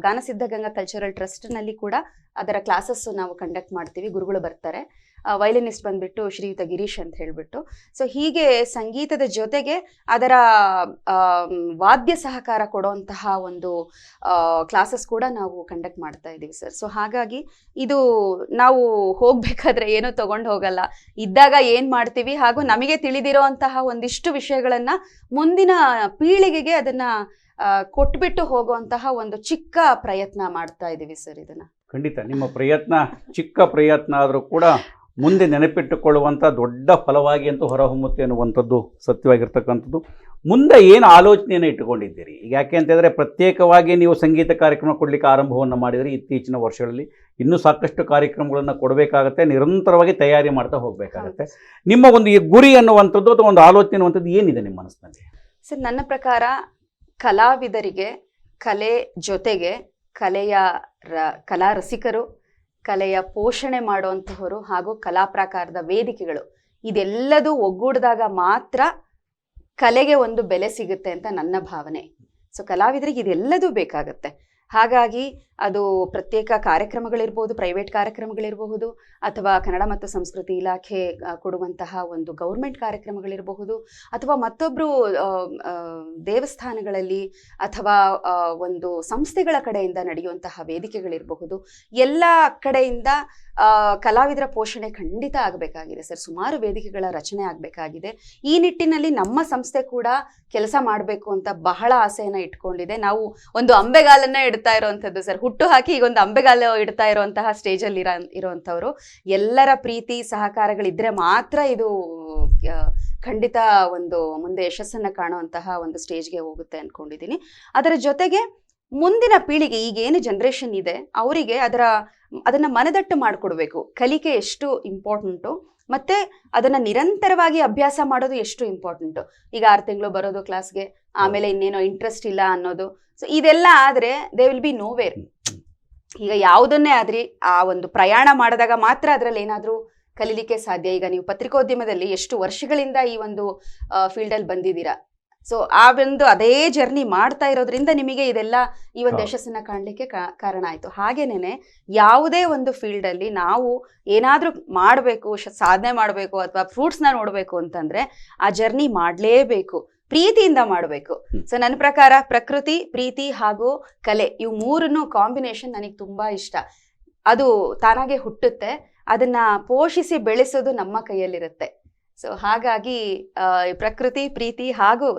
ಗಾನಸಿದ್ಧಗಂಗಾ ಕಲ್ಚರಲ್ ಟ್ರಸ್ಟ್ನಲ್ಲಿ ಕೂಡ ಅದರ ಕ್ಲಾಸಸ್ ನಾವು ಕಂಡಕ್ಟ್ ಮಾಡ್ತೀವಿ, ಗುರುಗಳು ಬರ್ತಾರೆ. ವೈಲಿನಿಸ್ಟ್ ಬಂದ್ಬಿಟ್ಟು ಶ್ರೀಯುತ ಗಿರೀಶ್ ಅಂತ ಹೇಳ್ಬಿಟ್ಟು. ಸೊ ಹೀಗೆ ಸಂಗೀತದ ಜೊತೆಗೆ ಅದರ ವಾದ್ಯ ಸಹಕಾರ ಕೊಡುವಂತಹ ಒಂದು ಕ್ಲಾಸಸ್ ಕೂಡ ನಾವು ಕಂಡಕ್ಟ್ ಮಾಡ್ತಾ ಇದ್ದೀವಿ ಸರ್ ಸೊ ಹಾಗಾಗಿ ಇದು ನಾವು ಹೋಗ್ಬೇಕಾದ್ರೆ ಏನೂ ತಗೊಂಡು ಹೋಗಲ್ಲ. ಇದ್ದಾಗ ಏನು ಮಾಡ್ತೀವಿ ಹಾಗೂ ನಮಗೆ ತಿಳಿದಿರುವಂತಹ ಒಂದಿಷ್ಟು ವಿಷಯಗಳನ್ನ ಮುಂದಿನ ಪೀಳಿಗೆಗೆ ಅದನ್ನ ಕೊಟ್ಬಿಟ್ಟು ಹೋಗುವಂತಹ ಒಂದು ಚಿಕ್ಕ ಪ್ರಯತ್ನ ಮಾಡ್ತಾ ಇದ್ದೀವಿ ಸರ್ ಇದನ್ನ. ಖಂಡಿತ ನಿಮ್ಮ ಪ್ರಯತ್ನ ಚಿಕ್ಕ ಪ್ರಯತ್ನ ಆದರೂ ಕೂಡ ಮುಂದೆ ನೆನಪಿಟ್ಟುಕೊಳ್ಳುವಂಥ ದೊಡ್ಡ ಫಲವಾಗಿ ಅಂತೂ ಹೊರಹೊಮ್ಮುತ್ತೆ ಅನ್ನುವಂಥದ್ದು ಸತ್ಯವಾಗಿರ್ತಕ್ಕಂಥದ್ದು. ಮುಂದೆ ಏನು ಆಲೋಚನೆಯನ್ನು ಇಟ್ಟುಕೊಂಡಿದ್ದೀರಿ? ಈಗ ಯಾಕೆ ಅಂತಂದರೆ ಪ್ರತ್ಯೇಕವಾಗಿ ನೀವು ಸಂಗೀತ ಕಾರ್ಯಕ್ರಮ ಕೊಡಲಿಕ್ಕೆ ಆರಂಭವನ್ನು ಮಾಡಿದರೆ ಇತ್ತೀಚಿನ ವರ್ಷಗಳಲ್ಲಿ. ಇನ್ನೂ ಸಾಕಷ್ಟು ಕಾರ್ಯಕ್ರಮಗಳನ್ನು ಕೊಡಬೇಕಾಗತ್ತೆ ನಿರಂತರವಾಗಿ ತಯಾರಿ ಮಾಡ್ತಾ ಹೋಗಬೇಕಾಗತ್ತೆ. ನಿಮ್ಮ ಒಂದು ಈ ಗುರಿ ಅನ್ನುವಂಥದ್ದು ಅಥವಾ ಒಂದು ಆಲೋಚನೆ ಅನ್ನುವಂಥದ್ದು ಏನಿದೆ ನಿಮ್ಮ ಮನಸ್ಸಿನಲ್ಲಿ? ಸರ್ ನನ್ನ ಪ್ರಕಾರ ಕಲಾವಿದರಿಗೆ ಕಲೆ ಜೊತೆಗೆ ಕಲೆಯ ರ, ಕಲಾ ರಸಿಕರು, ಕಲೆಯ ಪೋಷಣೆ ಮಾಡುವಂತಹವರು ಹಾಗೂ ಕಲಾ ಪ್ರಾಕಾರದ ವೇದಿಕೆಗಳು. ಇದೆಲ್ಲದೂ ಒಗ್ಗೂಡಿದಾಗ ಮಾತ್ರ ಕಲೆಗೆ ಒಂದು ಬೆಲೆ ಸಿಗುತ್ತೆ ಅಂತ ನನ್ನ ಭಾವನೆ. ಸೊ ಕಲಾವಿದರಿಗೆ ಇದೆಲ್ಲದೂ ಬೇಕಾಗತ್ತೆ. ಹಾಗಾಗಿ ಅದು ಪ್ರತ್ಯೇಕ ಕಾರ್ಯಕ್ರಮಗಳಿರ್ಬೋದು, ಪ್ರೈವೇಟ್ ಕಾರ್ಯಕ್ರಮಗಳಿರಬಹುದು, ಅಥವಾ ಕನ್ನಡ ಮತ್ತು ಸಂಸ್ಕೃತಿ ಇಲಾಖೆ ಕೊಡುವಂತಹ ಒಂದು ಗೌರ್ಮೆಂಟ್ ಕಾರ್ಯಕ್ರಮಗಳಿರಬಹುದು, ಅಥವಾ ಮತ್ತೊಬ್ಬರು ದೇವಸ್ಥಾನಗಳಲ್ಲಿ ಅಥವಾ ಒಂದು ಸಂಸ್ಥೆಗಳ ಕಡೆಯಿಂದ ನಡೆಯುವಂತಹ ವೇದಿಕೆಗಳಿರಬಹುದು. ಎಲ್ಲ ಕಡೆಯಿಂದ ಕಲಾವಿದರ ಪೋಷಣೆ ಖಂಡಿತ ಆಗಬೇಕಾಗಿದೆ ಸರ್. ಸುಮಾರು ವೇದಿಕೆಗಳ ರಚನೆ ಆಗಬೇಕಾಗಿದೆ. ಈ ನಿಟ್ಟಿನಲ್ಲಿ ನಮ್ಮ ಸಂಸ್ಥೆ ಕೂಡ ಕೆಲಸ ಮಾಡಬೇಕು ಅಂತ ಬಹಳ ಆಸೆಯನ್ನು ಇಟ್ಕೊಂಡಿದೆ. ನಾವು ಒಂದು ಅಂಬೆಗಾಲನ್ನ ಇಡ್ತಾ ಇರುವಂತದ್ದು ಸರ್. ಹುಟ್ಟು ಹಾಕಿ ಈಗ ಒಂದು ಅಂಬೆಗಾಲು ಇಡ್ತಾ ಇರುವಂತಹ ಸ್ಟೇಜ್ ಅಲ್ಲಿ ಇರುವಂತವ್ರು ಎಲ್ಲರ ಪ್ರೀತಿ, ಸಹಕಾರಗಳಿದ್ರೆ ಮಾತ್ರ ಇದು ಖಂಡಿತ ಒಂದು ಮುಂದೆ ಯಶಸ್ಸನ್ನ ಕಾಣುವಂತಹ ಒಂದು ಸ್ಟೇಜ್ಗೆ ಹೋಗುತ್ತೆ ಅನ್ಕೊಂಡಿದ್ದೀನಿ ಅದರ ಜೊತೆಗೆ ಮುಂದಿನ ಪೀಳಿಗೆ ಈಗೇನು ಜನ್ರೇಷನ್ ಇದೆ, ಅವರಿಗೆ ಅದರ, ಅದನ್ನ ಮನದಟ್ಟು ಮಾಡಿಕೊಡ್ಬೇಕು. ಕಲಿಕೆ ಎಷ್ಟು ಇಂಪಾರ್ಟೆಂಟು ಮತ್ತೆ ಅದನ್ನ ನಿರಂತರವಾಗಿ ಅಭ್ಯಾಸ ಮಾಡೋದು ಎಷ್ಟು ಇಂಪಾರ್ಟೆಂಟು ಈಗ ಆರು ತಿಂಗಳು ಬರೋದು ಕ್ಲಾಸ್ಗೆ ಆಮೇಲೆ ಇನ್ನೇನೋ ಇಂಟ್ರೆಸ್ಟ್ ಇಲ್ಲ ಅನ್ನೋದು ಸೊ ಇದೆಲ್ಲ ಆದ್ರೆ ದೇ ವಿಲ್ ಬಿ ನೋವೇರ್ ಈಗ ಯಾವುದನ್ನೇ ಆದ್ರಿ ಆ ಒಂದು ಪ್ರಯಾಣ ಮಾಡಿದಾಗ ಮಾತ್ರ ಅದರಲ್ಲಿ ಏನಾದರೂ ಕಲೀಲಿಕ್ಕೆ ಸಾಧ್ಯ? ಈಗ ನೀವು ಪತ್ರಿಕೋದ್ಯಮದಲ್ಲಿ ಎಷ್ಟು ವರ್ಷಗಳಿಂದ ಈ ಒಂದು ಫೀಲ್ಡಲ್ಲಿ ಬಂದಿದ್ದೀರಾ? ಸೊ ಆ ಒಂದು ಅದೇ ಜರ್ನಿ ಮಾಡ್ತಾ ಇರೋದ್ರಿಂದ ನಿಮಗೆ ಇದೆಲ್ಲ ಈ ಒಂದು. ಯಶಸ್ಸನ್ನ ಕಾಣಲಿಕ್ಕೆ ಕಾರಣ ಆಯ್ತು. ಹಾಗೇನೇನೆ ಯಾವುದೇ ಒಂದು ಫೀಲ್ಡಲ್ಲಿ ನಾವು ಏನಾದರೂ ಮಾಡಬೇಕು ಸಾಧನೆ ಮಾಡಬೇಕು ಅಥವಾ ಫ್ರೂಟ್ಸ್ನ ನೋಡಬೇಕು ಅಂತಂದ್ರೆ ಆ ಜರ್ನಿ ಮಾಡಲೇಬೇಕು. ಪ್ರೀತಿಯಿಂದ ಮಾಡಬೇಕು. ಸೊ ನನ್ನ ಪ್ರಕಾರ ಪ್ರಕೃತಿ ಪ್ರೀತಿ ಹಾಗೂ ಕಲೆ ಇವು ಮೂರನ್ನು ಕಾಂಬಿನೇಷನ್ ನನಗೆ ತುಂಬಾ ಇಷ್ಟ. ಅದು ತಾನಾಗೆ ಹುಟ್ಟುತ್ತೆ. ಅದನ್ನ ಪೋಷಿಸಿ ಬೆಳೆಸೋದು ನಮ್ಮ ಕೈಯಲ್ಲಿರುತ್ತೆ. ಸೊ ಹಾಗಾಗಿ ಪ್ರಕೃತಿ ಪ್ರೀತಿ ಹಾಗೂ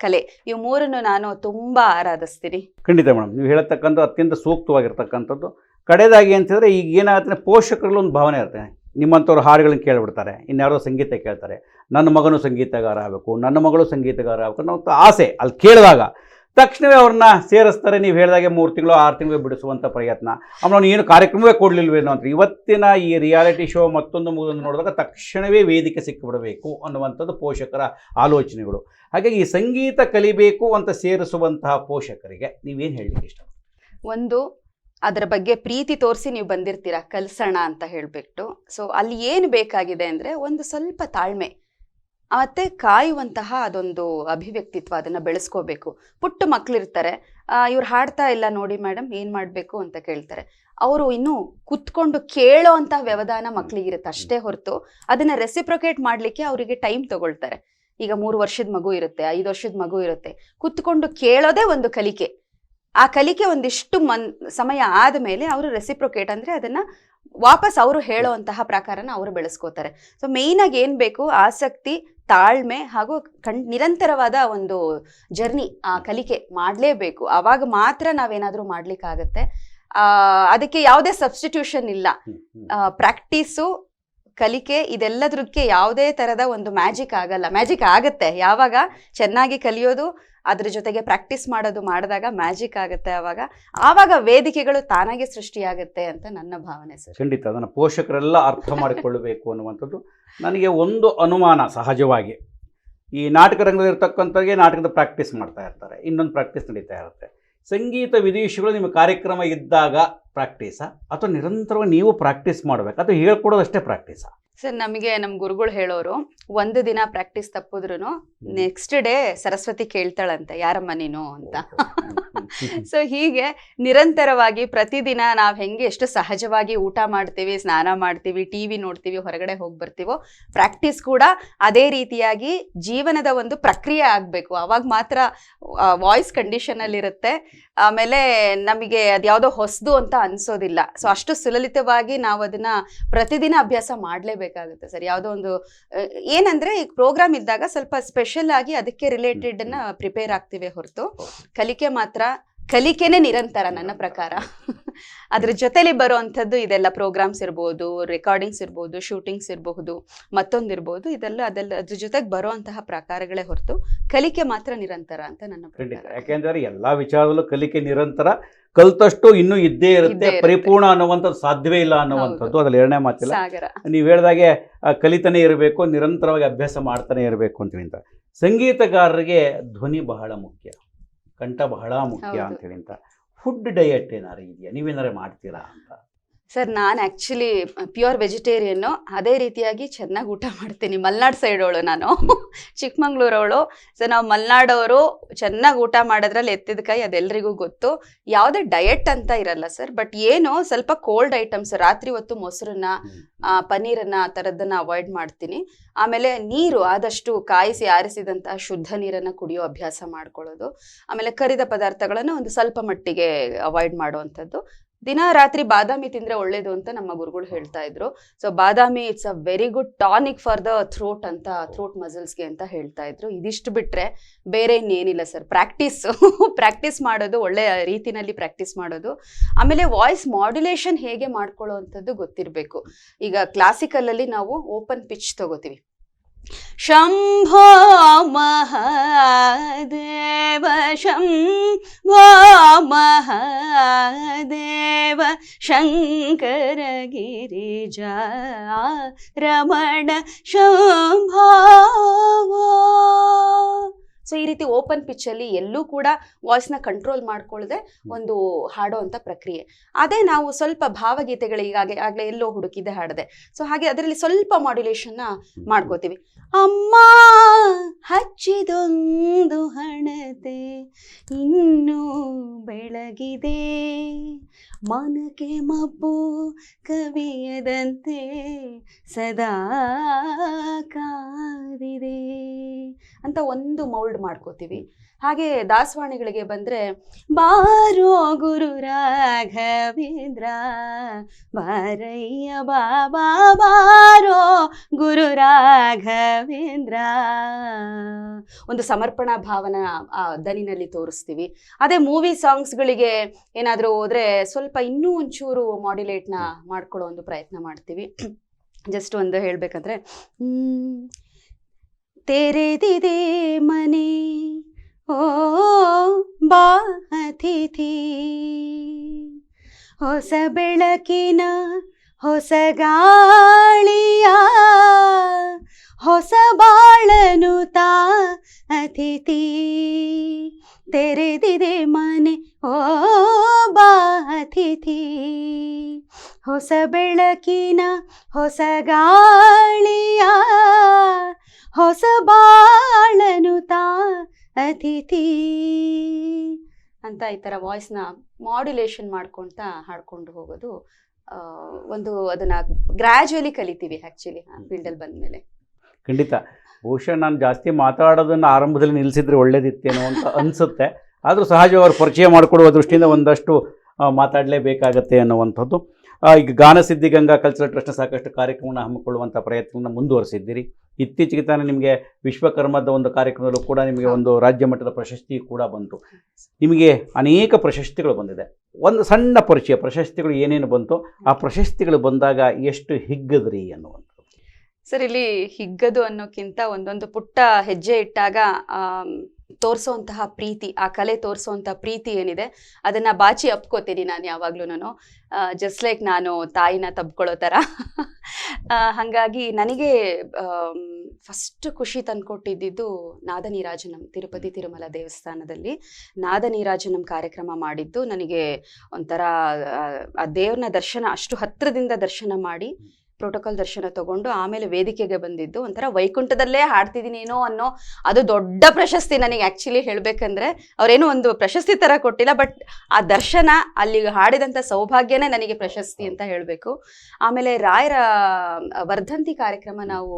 ಕಲೆ ಇವು ಮೂರನ್ನು ನಾನು ತುಂಬಾ ಆರಾಧಿಸ್ತೀನಿ. ಖಂಡಿತ ಮೇಡಮ್. ನೀವು ಹೇಳತಕ್ಕಂಥ ಅತ್ಯಂತ ಸೂಕ್ತವಾಗಿರ್ತಕ್ಕಂಥದ್ದು. ಕಡೆದಾಗಿ ಅಂತಂದ್ರೆ ಈಗ ಏನಾಗುತ್ತೆ ಪೋಷಕರಲ್ಲಿ ಒಂದು ಭಾವನೆ ಇರುತ್ತೆ. ನಿಮ್ಮಂಥವ್ರು ಹಾಡುಗಳನ್ನ ಕೇಳಿಬಿಡ್ತಾರೆ. ಇನ್ಯಾರೋ ಸಂಗೀತ ಕೇಳ್ತಾರೆ. ನನ್ನ ಮಗನೂ ಸಂಗೀತಗಾರ ಆಗಬೇಕು, ನನ್ನ ಮಗಳು ಸಂಗೀತಗಾರ ಆಗಬೇಕು ಅನ್ನೋ ಆಸೆ ಅಲ್ಲಿ ಕೇಳಿದಾಗ ತಕ್ಷಣವೇ ಅವ್ರನ್ನ ಸೇರಿಸ್ತಾರೆ. ನೀವು ಹೇಳಿದಾಗೆ ಮೂರು ತಿಂಗಳು, ಆರು ತಿಂಗಳು ಬಿಡಿಸುವಂಥ ಪ್ರಯತ್ನ. ಆಮೇಲೆ ಅವ್ನು ಏನು ಕಾರ್ಯಕ್ರಮವೇ ಕೊಡಲಿಲ್ವೇನೋ ಅಂತ ಇವತ್ತಿನ ಈ ರಿಯಾಲಿಟಿ ಶೋ ಮತ್ತೊಂದು ಮುಗಿದೊಂದು ನೋಡಿದಾಗ ತಕ್ಷಣವೇ ವೇದಿಕೆ ಸಿಕ್ಕಿಬಿಡಬೇಕು ಅನ್ನುವಂಥದ್ದು ಪೋಷಕರ ಆಲೋಚನೆಗಳು. ಹಾಗಾಗಿ ಈ ಸಂಗೀತ ಕಲಿಬೇಕು ಅಂತ ಸೇರಿಸುವಂತಹ ಪೋಷಕರಿಗೆ ನೀವೇನು ಹೇಳಲಿಕ್ಕೆ ಇಷ್ಟ ಒಂದು ಅದರ ಬಗ್ಗೆ ಪ್ರೀತಿ ತೋರಿಸಿ ನೀವು ಬಂದಿರ್ತೀರ ಕಲ್ಸೋಣ ಅಂತ ಹೇಳಿಬಿಟ್ಟು. ಸೊ ಅಲ್ಲಿ ಏನು ಬೇಕಾಗಿದೆ ಅಂದರೆ ಒಂದು ಸ್ವಲ್ಪ ತಾಳ್ಮೆ. ಮತ್ತೆ ಕಾಯುವಂತಹ ಅದೊಂದು ಅಭಿವ್ಯಕ್ತಿತ್ವ ಅದನ್ನ ಬೆಳೆಸ್ಕೋಬೇಕು. ಪುಟ್ಟ ಮಕ್ಕಳಿರ್ತಾರೆ ಇವ್ರು ಹಾಡ್ತಾ ಇಲ್ಲ ನೋಡಿ ಮೇಡಮ್ ಏನು ಮಾಡಬೇಕು ಅಂತ ಕೇಳ್ತಾರೆ. ಅವರು ಇನ್ನು ಕುತ್ಕೊಂಡು ಕೇಳೋ ಅಂತ ವ್ಯವಧಾನ ಮಕ್ಕಳಿಗಿರುತ್ತೆ ಅಷ್ಟೇ ಹೊರತು. ಅದನ್ನು ರೆಸಿಪ್ರೊಕೇಟ್ ಮಾಡ್ಲಿಕ್ಕೆ ಅವರಿಗೆ ಟೈಮ್ ತಗೊಳ್ತಾರೆ. ಈಗ ಮೂರು ವರ್ಷದ ಮಗು ಇರುತ್ತೆ, ಐದು ವರ್ಷದ ಮಗು ಇರುತ್ತೆ. ಕುತ್ಕೊಂಡು ಕೇಳೋದೇ ಒಂದು ಕಲಿಕೆ. ಆ ಕಲಿಕೆ ಒಂದಿಷ್ಟು ಮನ್ ಸಮಯ ಆದ ಮೇಲೆ ಅವರು ರೆಸಿಪ್ರೊಕೇಟ್ ಅಂದ್ರೆ ಅದನ್ನ ವಾಪಸ್ ಅವರು ಹೇಳುವಂತಹ ಪ್ರಕಾರನ ಅವರು ಬೆಳೆಸ್ಕೋತಾರೆ. ಸೊ ಮೇಯ್ನಾಗಿ ಆಗಿ ಏನ್ ಬೇಕು? ಆಸಕ್ತಿ ತಾಳ್ಮೆ ಹಾಗೂ ಕಣ್ ನಿರಂತರವಾದ ಒಂದು ಜರ್ನಿ ಆ ಕಲಿಕೆ ಮಾಡಲೇಬೇಕು. ಆವಾಗ ಮಾತ್ರ ನಾವೇನಾದರೂ ಮಾಡಲಿಕ್ಕಾಗತ್ತೆ. ಆ ಅದಕ್ಕೆ ಯಾವುದೇ ಸಬ್ಸ್ಟಿಟ್ಯೂಷನ್ ಇಲ್ಲ. ಪ್ರಾಕ್ಟೀಸು ಕಲಿಕೆ ಇದೆಲ್ಲದಕ್ಕೆ ಯಾವುದೇ ಥರದ ಒಂದು ಮ್ಯಾಜಿಕ್ ಆಗಲ್ಲ. ಮ್ಯಾಜಿಕ್ ಆಗತ್ತೆ. ಯಾವಾಗ? ಚೆನ್ನಾಗಿ ಕಲಿಯೋದು ಅದ್ರ ಜೊತೆಗೆ ಪ್ರಾಕ್ಟೀಸ್ ಮಾಡೋದು ಮಾಡಿದಾಗ ಮ್ಯಾಜಿಕ್ ಆಗುತ್ತೆ ಆವಾಗ ಆವಾಗ ವೇದಿಕೆಗಳು ತಾನಾಗೆ ಸೃಷ್ಟಿಯಾಗುತ್ತೆ ಅಂತ ನನ್ನ ಭಾವನೆ ಸರ್. ಖಂಡಿತ ಅದನ್ನು ಪೋಷಕರೆಲ್ಲ ಅರ್ಥ ಮಾಡಿಕೊಳ್ಳಬೇಕು ಅನ್ನುವಂಥದ್ದು ನನಗೆ ಒಂದು ಅನುಮಾನ ಸಹಜವಾಗಿ. ಈ ನಾಟಕ ರಂಗದಲ್ಲಿ ಇರ್ತಕ್ಕಂಥವ್ರಿಗೆ ನಾಟಕದ ಪ್ರಾಕ್ಟೀಸ್ ಮಾಡ್ತಾ ಇರ್ತಾರೆ, ಇನ್ನೊಂದು ಪ್ರಾಕ್ಟೀಸ್ ನಡೀತಾ ಇರುತ್ತೆ. ಸಂಗೀತ ವಿದೇಶಿಗಳು ನಿಮ್ಮ ಕಾರ್ಯಕ್ರಮ ಇದ್ದಾಗ ಪ್ರಾಕ್ಟೀಸಾ ಅಥವಾ ನಿರಂತರವಾಗಿ ನೀವು ಪ್ರಾಕ್ಟೀಸ್ ಮಾಡಬೇಕು? ಅಥವಾ ಹೇಳ್ಕೊಡೋದಷ್ಟೇ ಪ್ರಾಕ್ಟೀಸಾ ಸರ್ ನಮಗೆ ನಮ್ಮ ಗುರುಗಳು ಹೇಳೋರು ಒಂದು ದಿನ ಪ್ರಾಕ್ಟೀಸ್ ತಪ್ಪಿದ್ರು ನೆಕ್ಸ್ಟ್ ಡೇ ಸರಸ್ವತಿ ಕೇಳ್ತಾಳಂತೆ ಯಾರಮ್ಮ ನೀನು ಅಂತ. ಸೊ ಹೀಗೆ ನಿರಂತರವಾಗಿ ಪ್ರತಿದಿನ ನಾವು ಹೆಂಗೆ ಎಷ್ಟು ಸಹಜವಾಗಿ ಊಟ ಮಾಡ್ತೀವಿ ಸ್ನಾನ ಮಾಡ್ತೀವಿ ಟಿ ವಿ ನೋಡ್ತೀವಿ ಹೊರಗಡೆ ಹೋಗಿ ಬರ್ತೀವೋ ಪ್ರಾಕ್ಟೀಸ್ ಕೂಡ ಅದೇ ರೀತಿಯಾಗಿ ಜೀವನದ ಒಂದು ಪ್ರಕ್ರಿಯೆ ಆಗಬೇಕು. ಅವಾಗ ಮಾತ್ರ ವಾಯ್ಸ್ ಕಂಡೀಷನಲ್ಲಿ ಇರುತ್ತೆ. ಆಮೇಲೆ ನಮಗೆ ಅದ್ಯಾವುದೋ ಹೊಸದು ಅಂತ ಅನ್ಸೋದಿಲ್ಲ. ಸೊ ಅಷ್ಟು ಸುಲಲಿತವಾಗಿ ನಾವು ಅದನ್ನ ಪ್ರತಿದಿನ ಅಭ್ಯಾಸ ಮಾಡಲೇಬೇಕಾಗುತ್ತೆ ಸರ್. ಯಾವುದೋ ಒಂದು ಏನಂದ್ರೆ ಈಗ ಪ್ರೋಗ್ರಾಮ್ ಇದ್ದಾಗ ಸ್ವಲ್ಪ ಸ್ಪೆಷಲ್ ಆಗಿ ಅದಕ್ಕೆ ರಿಲೇಟೆಡ್ ಅನ್ನ ಪ್ರಿಪೇರ್ ಆಗ್ತಿವೆ ಹೊರತು. ಕಲಿಕೆ ಮಾತ್ರ ಕಲಿಕೆನೇ ನಿರಂತರ ನನ್ನ ಪ್ರಕಾರ. ಅದ್ರ ಜೊತೆಲಿ ಬರುವಂಥದ್ದು ಇದೆಲ್ಲ ಪ್ರೋಗ್ರಾಮ್ಸ್ ಇರ್ಬೋದು ರೆಕಾರ್ಡಿಂಗ್ಸ್ ಇರ್ಬೋದು ಶೂಟಿಂಗ್ಸ್ ಇರಬಹುದು ಮತ್ತೊಂದಿರ್ಬೋದು ಇದೆಲ್ಲ ಅದೆಲ್ಲ ಅದ್ರ ಜೊತೆಗೆ ಅಂತಹ ಪ್ರಕಾರಗಳೇ ಹೊರತು ಕಲಿಕೆ ಮಾತ್ರ ನಿರಂತರ ಅಂತ ನನ್ನ ಯಾಕೆಂದ್ರೆ ಪ್ರಕಾರ ಯಾಕೆಂದರೆ ಎಲ್ಲ ವಿಚಾರದಲ್ಲೂ ಕಲಿಕೆ ನಿರಂತರ ಕಲ್ತಷ್ಟು ಇನ್ನೂ ಇದ್ದೇ ಇರುತ್ತೆ ಪರಿಪೂರ್ಣ ಅನ್ನುವಂಥದ್ದು ಸಾಧ್ಯವೇ ಇಲ್ಲ ಅನ್ನುವಂಥದ್ದು ಅದ್ರಲ್ಲಿ ಎರಡನೇ ಮಾತಿಲ್ಲ. ನೀವು ಹೇಳ್ದಾಗೆ ಕಲಿತಾನೆ ಇರಬೇಕು ನಿರಂತರವಾಗಿ ಅಭ್ಯಾಸ ಮಾಡ್ತಾನೆ ಇರಬೇಕು ಅಂತ ಸಂಗೀತಗಾರರಿಗೆ ಧ್ವನಿ ಬಹಳ ಮುಖ್ಯ. ಕಂಠ ಬಹಳ ಮುಖ್ಯ ಅಂತ ಹೇಳಿ ಅಂತ. ಫುಡ್ ಡಯಟ್ ಏನಾರು ಇದೆಯಾ? ನೀವೇನಾರು ಮಾಡ್ತೀರಾ ಅಂತ? ಸರ್, ನಾನು ಆ್ಯಕ್ಚುಲಿ ಪ್ಯೂರ್ ವೆಜಿಟೇರಿಯನ್ನು ಅದೇ ರೀತಿಯಾಗಿ ಚೆನ್ನಾಗಿ ಊಟ ಮಾಡ್ತೀನಿ. ಮಲ್ನಾಡ್ ಸೈಡ್ ಅವಳು ನಾನು. ಚಿಕ್ಕಮಂಗ್ಳೂರವಳು. ಸೊ ನಾವು ಮಲ್ನಾಡವರು ಚೆನ್ನಾಗಿ ಊಟ ಮಾಡೋದ್ರಲ್ಲಿ ಎತ್ತಿದ ಕೈ ಅದೆಲ್ಲರಿಗೂ ಗೊತ್ತು. ಯಾವುದೇ ಡಯಟ್ ಅಂತ ಇರಲ್ಲ ಸರ್ ಬಟ್ ಏನು ಸ್ವಲ್ಪ ಕೋಲ್ಡ್ ಐಟಮ್ಸ್ ರಾತ್ರಿ ಹೊತ್ತು ಮೊಸರನ್ನ ಪನ್ನೀರನ್ನ ಆ ಥರದ್ದನ್ನು ಅವಾಯ್ಡ್ ಮಾಡ್ತೀನಿ. ಆಮೇಲೆ ನೀರು ಆದಷ್ಟು ಕಾಯಿಸಿ ಆರಿಸಿದಂತಹ ಶುದ್ಧ ನೀರನ್ನು ಕುಡಿಯೋ ಅಭ್ಯಾಸ ಮಾಡ್ಕೊಳ್ಳೋದು. ಆಮೇಲೆ ಕರಿದ ಪದಾರ್ಥಗಳನ್ನು ಒಂದು ಸ್ವಲ್ಪ ಮಟ್ಟಿಗೆ ಅವಾಯ್ಡ್ ಮಾಡುವಂಥದ್ದು. ದಿನ ರಾತ್ರಿ ಬಾದಾಮಿ ತಿಂದ್ರೆ ಒಳ್ಳೇದು ಅಂತ ನಮ್ಮ ಗುರುಗಳು ಹೇಳ್ತಾ ಇದ್ರು. So badami it's a very good tonic for the throat ಅಂತ ಥ್ರೋಟ್ ಮಸಲ್ಸ್ಗೆ ಅಂತ ಹೇಳ್ತಾ ಇದ್ರು. ಇದಿಷ್ಟು ಬಿಟ್ರೆ ಬೇರೆ ಇನ್ನೇನಿಲ್ಲ ಸರ್ ಪ್ರಾಕ್ಟೀಸ್ ಪ್ರಾಕ್ಟೀಸ್ ಮಾಡೋದು, ಒಳ್ಳೆ ರೀತಿನಲ್ಲಿ ಪ್ರಾಕ್ಟೀಸ್ ಮಾಡೋದು. ಆಮೇಲೆ ವಾಯ್ಸ್ ಮಾಡ್ಯುಲೇಷನ್ ಹೇಗೆ ಮಾಡ್ಕೊಳ್ಳೋ ಗೊತ್ತಿರಬೇಕು. ಈಗ ಕ್ಲಾಸಿಕಲಲ್ಲಿ ನಾವು ಓಪನ್ ಪಿಚ್ ತಗೋತೀವಿ. शम्भो महादेव शम्भो महादेव शङ्कर रमण शम्भो। ಸೊ ಈ ರೀತಿ ಓಪನ್ ಪಿಚ್ಚಲ್ಲಿ ಎಲ್ಲೂ ಕೂಡ ವಾಯ್ಸ್ನ ಕಂಟ್ರೋಲ್ ಮಾಡ್ಕೊಳ್ಳದೆ ಒಂದು ಹಾಡೋ ಅಂತ ಪ್ರಕ್ರಿಯೆ. ಅದೇ ನಾವು ಸ್ವಲ್ಪ ಭಾವಗೀತೆಗಳಿಗಾಗಿ ಆಗಲೇ ಎಲ್ಲೋ ಹುಡುಕಿದ್ದೆ ಹಾಡದೆ. ಸೊ ಹಾಗೆ ಅದರಲ್ಲಿ ಸ್ವಲ್ಪ ಮಾಡ್ಯುಲೇಷನ್ನ ಮಾಡ್ಕೋತೀವಿ. ಅಮ್ಮ ಹಚ್ಚಿದೊಂದು ಹಣತೆ ಇನ್ನೂ ಬೆಳಗಿದೆ. ಮನಕ್ಕೆ ಮಬ್ಬು ಕವಿಯದಂತೆ ಸದಾ ಕಾದಿದೆ. ಅಂತ ಒಂದು ಮೌಲ್ಡ್ ಮಾಡ್ಕೋತೀವಿ. ಹಾಗೆ ದಾಸವಾಣಿಗಳಿಗೆ ಬಂದ್ರೆ, ಬಾರೋ ಗುರು ರಾಘವೇಂದ್ರ ಬಾರಯ್ಯ ಬಾಬಾ, ಬಾರೋ ಗುರು ರಾಘವೇಂದ್ರ. ಒಂದು ಸಮರ್ಪಣಾ ಭಾವನ ದನಿನಲ್ಲಿ ತೋರಿಸ್ತೀವಿ. ಅದೇ ಮೂವಿ ಸಾಂಗ್ಸ್ಗಳಿಗೆ ಏನಾದರೂ ಹೋದರೆ ಸ್ವಲ್ಪ ಇನ್ನೂ ಒಂಚೂರು ಮಾಡ್ಯುಲೇಟ್ನ ಮಾಡ್ಕೊಳ್ಳೋ ಒಂದು ಪ್ರಯತ್ನ ಮಾಡ್ತೀವಿ. ಜಸ್ಟ್ ಒಂದು ಹೇಳಬೇಕಂದ್ರೆ ತೆರೆದಿದೆ ಮನೆ. ಓ ಬಾ ಅತಿಥಿ ಹೊಸ ಬೆಳಕಿನ ಹೊಸ ಗಾಳಿಯ, ಹೊಸ ಬಾಳನು ತಾ ಅತಿಥಿ. ತೆರೆದಿದೆ ಮನೆ, ಓ ಬಾ ಅತಿಥಿ. ಹೊಸ ಬೆಳಕಿನ, ಹೊಸ ಗಾಳಿಯ, ಹೊಸ ಬಾಳನು ತಾ ಅತಿಥಿ. ಅಂತ ಈ ಥರ ವಾಯ್ಸ್ನ ಮಾಡ್ಯುಲೇಷನ್ ಮಾಡ್ಕೊಳ್ತಾ ಹಾಡ್ಕೊಂಡು ಹೋಗೋದು ಒಂದು ಅದನ್ನ ಗ್ರಾಜುಯಲಿ ಕಲಿತೀವಿ ಆ್ಯಕ್ಚುಲಿ ಫೀಲ್ಡ್ ಫೀಲ್ಡಲ್ಲಿ ಬಂದಮೇಲೆ. ಖಂಡಿತ. ಬಹುಶಃ ನಾನು ಜಾಸ್ತಿ ಮಾತಾಡೋದನ್ನ ಆರಂಭದಲ್ಲಿ ನಿಲ್ಲಿಸಿದ್ರೆ ಒಳ್ಳೇದಿತ್ತೇನೋ ಅಂತ ಅನಿಸುತ್ತೆ. ಆದರೂ ಸಹಜವಾಗಿ ಪರಿಚಯ ಮಾಡಿಕೊಡುವ ದೃಷ್ಟಿಯಿಂದ ಒಂದಷ್ಟು ಮಾತಾಡಲೇಬೇಕಾಗತ್ತೆ ಅನ್ನುವಂಥದ್ದು. ಈಗ ಗಾನಸಿದ್ಧಿ ಗಂಗಾ ಕಲ್ಚರಲ್ ಟ್ರಸ್ಟ್ನ ಸಾಕಷ್ಟು ಕಾರ್ಯಕ್ರಮವನ್ನು ಹಮ್ಮಿಕೊಳ್ಳುವಂಥ ಪ್ರಯತ್ನವನ್ನು ಮುಂದುವರಿಸಿದ್ದೀರಿ. ಇತ್ತೀಚೆಗೆ ತಾನೇ ನಿಮಗೆ ವಿಶ್ವಕರ್ಮದ ಒಂದು ಕಾರ್ಯಕ್ರಮದಲ್ಲೂ ಕೂಡ ನಿಮಗೆ ಒಂದು ರಾಜ್ಯ ಮಟ್ಟದ ಪ್ರಶಸ್ತಿ ಕೂಡ ಬಂತು. ನಿಮಗೆ ಅನೇಕ ಪ್ರಶಸ್ತಿಗಳು ಬಂದಿದೆ. ಒಂದು ಸಣ್ಣ ಪರಿಚಯ ಪ್ರಶಸ್ತಿಗಳು ಏನೇನು ಬಂತು ಆ ಪ್ರಶಸ್ತಿಗಳು ಬಂದಾಗ ಎಷ್ಟು ಹಿಗ್ಗದ್ರಿ ಅನ್ನುವಂಥದ್ದು. ಸರ್ ಇಲ್ಲಿ ಹಿಗ್ಗದು ಅನ್ನೋಕ್ಕಿಂತ ಒಂದೊಂದು ಪುಟ್ಟ ಹೆಜ್ಜೆ ಇಟ್ಟಾಗ ಆಮ್, ತೋರ್ಸೋಂತಹ ಪ್ರೀತಿ ಆ ಕಲೆ ತೋರಿಸೋವಂಥ ಪ್ರೀತಿ ಏನಿದೆ ಅದನ್ನ ಬಾಚಿ ಅಪ್ಕೋತೀನಿ ನಾನು ಯಾವಾಗ್ಲೂ ಜಸ್ಟ್ ಲೈಕ್ ನಾನು ತಾಯಿನ ತಬ್ಕೊಳ್ಳೋ ಥರ ಹಾಗಾಗಿ ನನಗೆ ಫಸ್ಟ್ ಖುಷಿ ತಂದ್ಕೊಟ್ಟಿದ್ದು ನಾದ ನೀರಾಜನಂ ತಿರುಪತಿ ತಿರುಮಲ ದೇವಸ್ಥಾನದಲ್ಲಿ ನಾದ ನೀರಾಜನಂ ಕಾರ್ಯಕ್ರಮ ಮಾಡಿದ್ದು. ನನಗೆ ಒಂಥರ ಆ, ದೇವ್ರನ್ನ ದರ್ಶನ ಅಷ್ಟು ಹತ್ತಿರದಿಂದ ದರ್ಶನ ಮಾಡಿ ಪ್ರೋಟೋಕಾಲ್ ದರ್ಶನ ತಗೊಂಡು ಆಮೇಲೆ ವೇದಿಕೆಗೆ ಬಂದಿದ್ದು. ಒಂಥರ ವೈಕುಂಠದಲ್ಲೇ ಹಾಡ್ತಿದ್ದೀನೇನೋ ಅನ್ನೋ ಅದು ದೊಡ್ಡ ಪ್ರಶಸ್ತಿ ನನಗೆ ಆ್ಯಕ್ಚುಲಿ ಹೇಳಬೇಕಂದ್ರೆ ಅವರೇನೋ ಒಂದು ಪ್ರಶಸ್ತಿ ಥರ ಕೊಟ್ಟಿಲ್ಲ ಬಟ್ ಆ ದರ್ಶನ, ಅಲ್ಲಿ ಹಾಡಿದಂಥ ಸೌಭಾಗ್ಯನೇ ನನಗೆ ಪ್ರಶಸ್ತಿ ಅಂತ ಹೇಳಬೇಕು. ಆಮೇಲೆ ರಾಯರ ವರ್ಧಂತಿ ಕಾರ್ಯಕ್ರಮ ನಾವು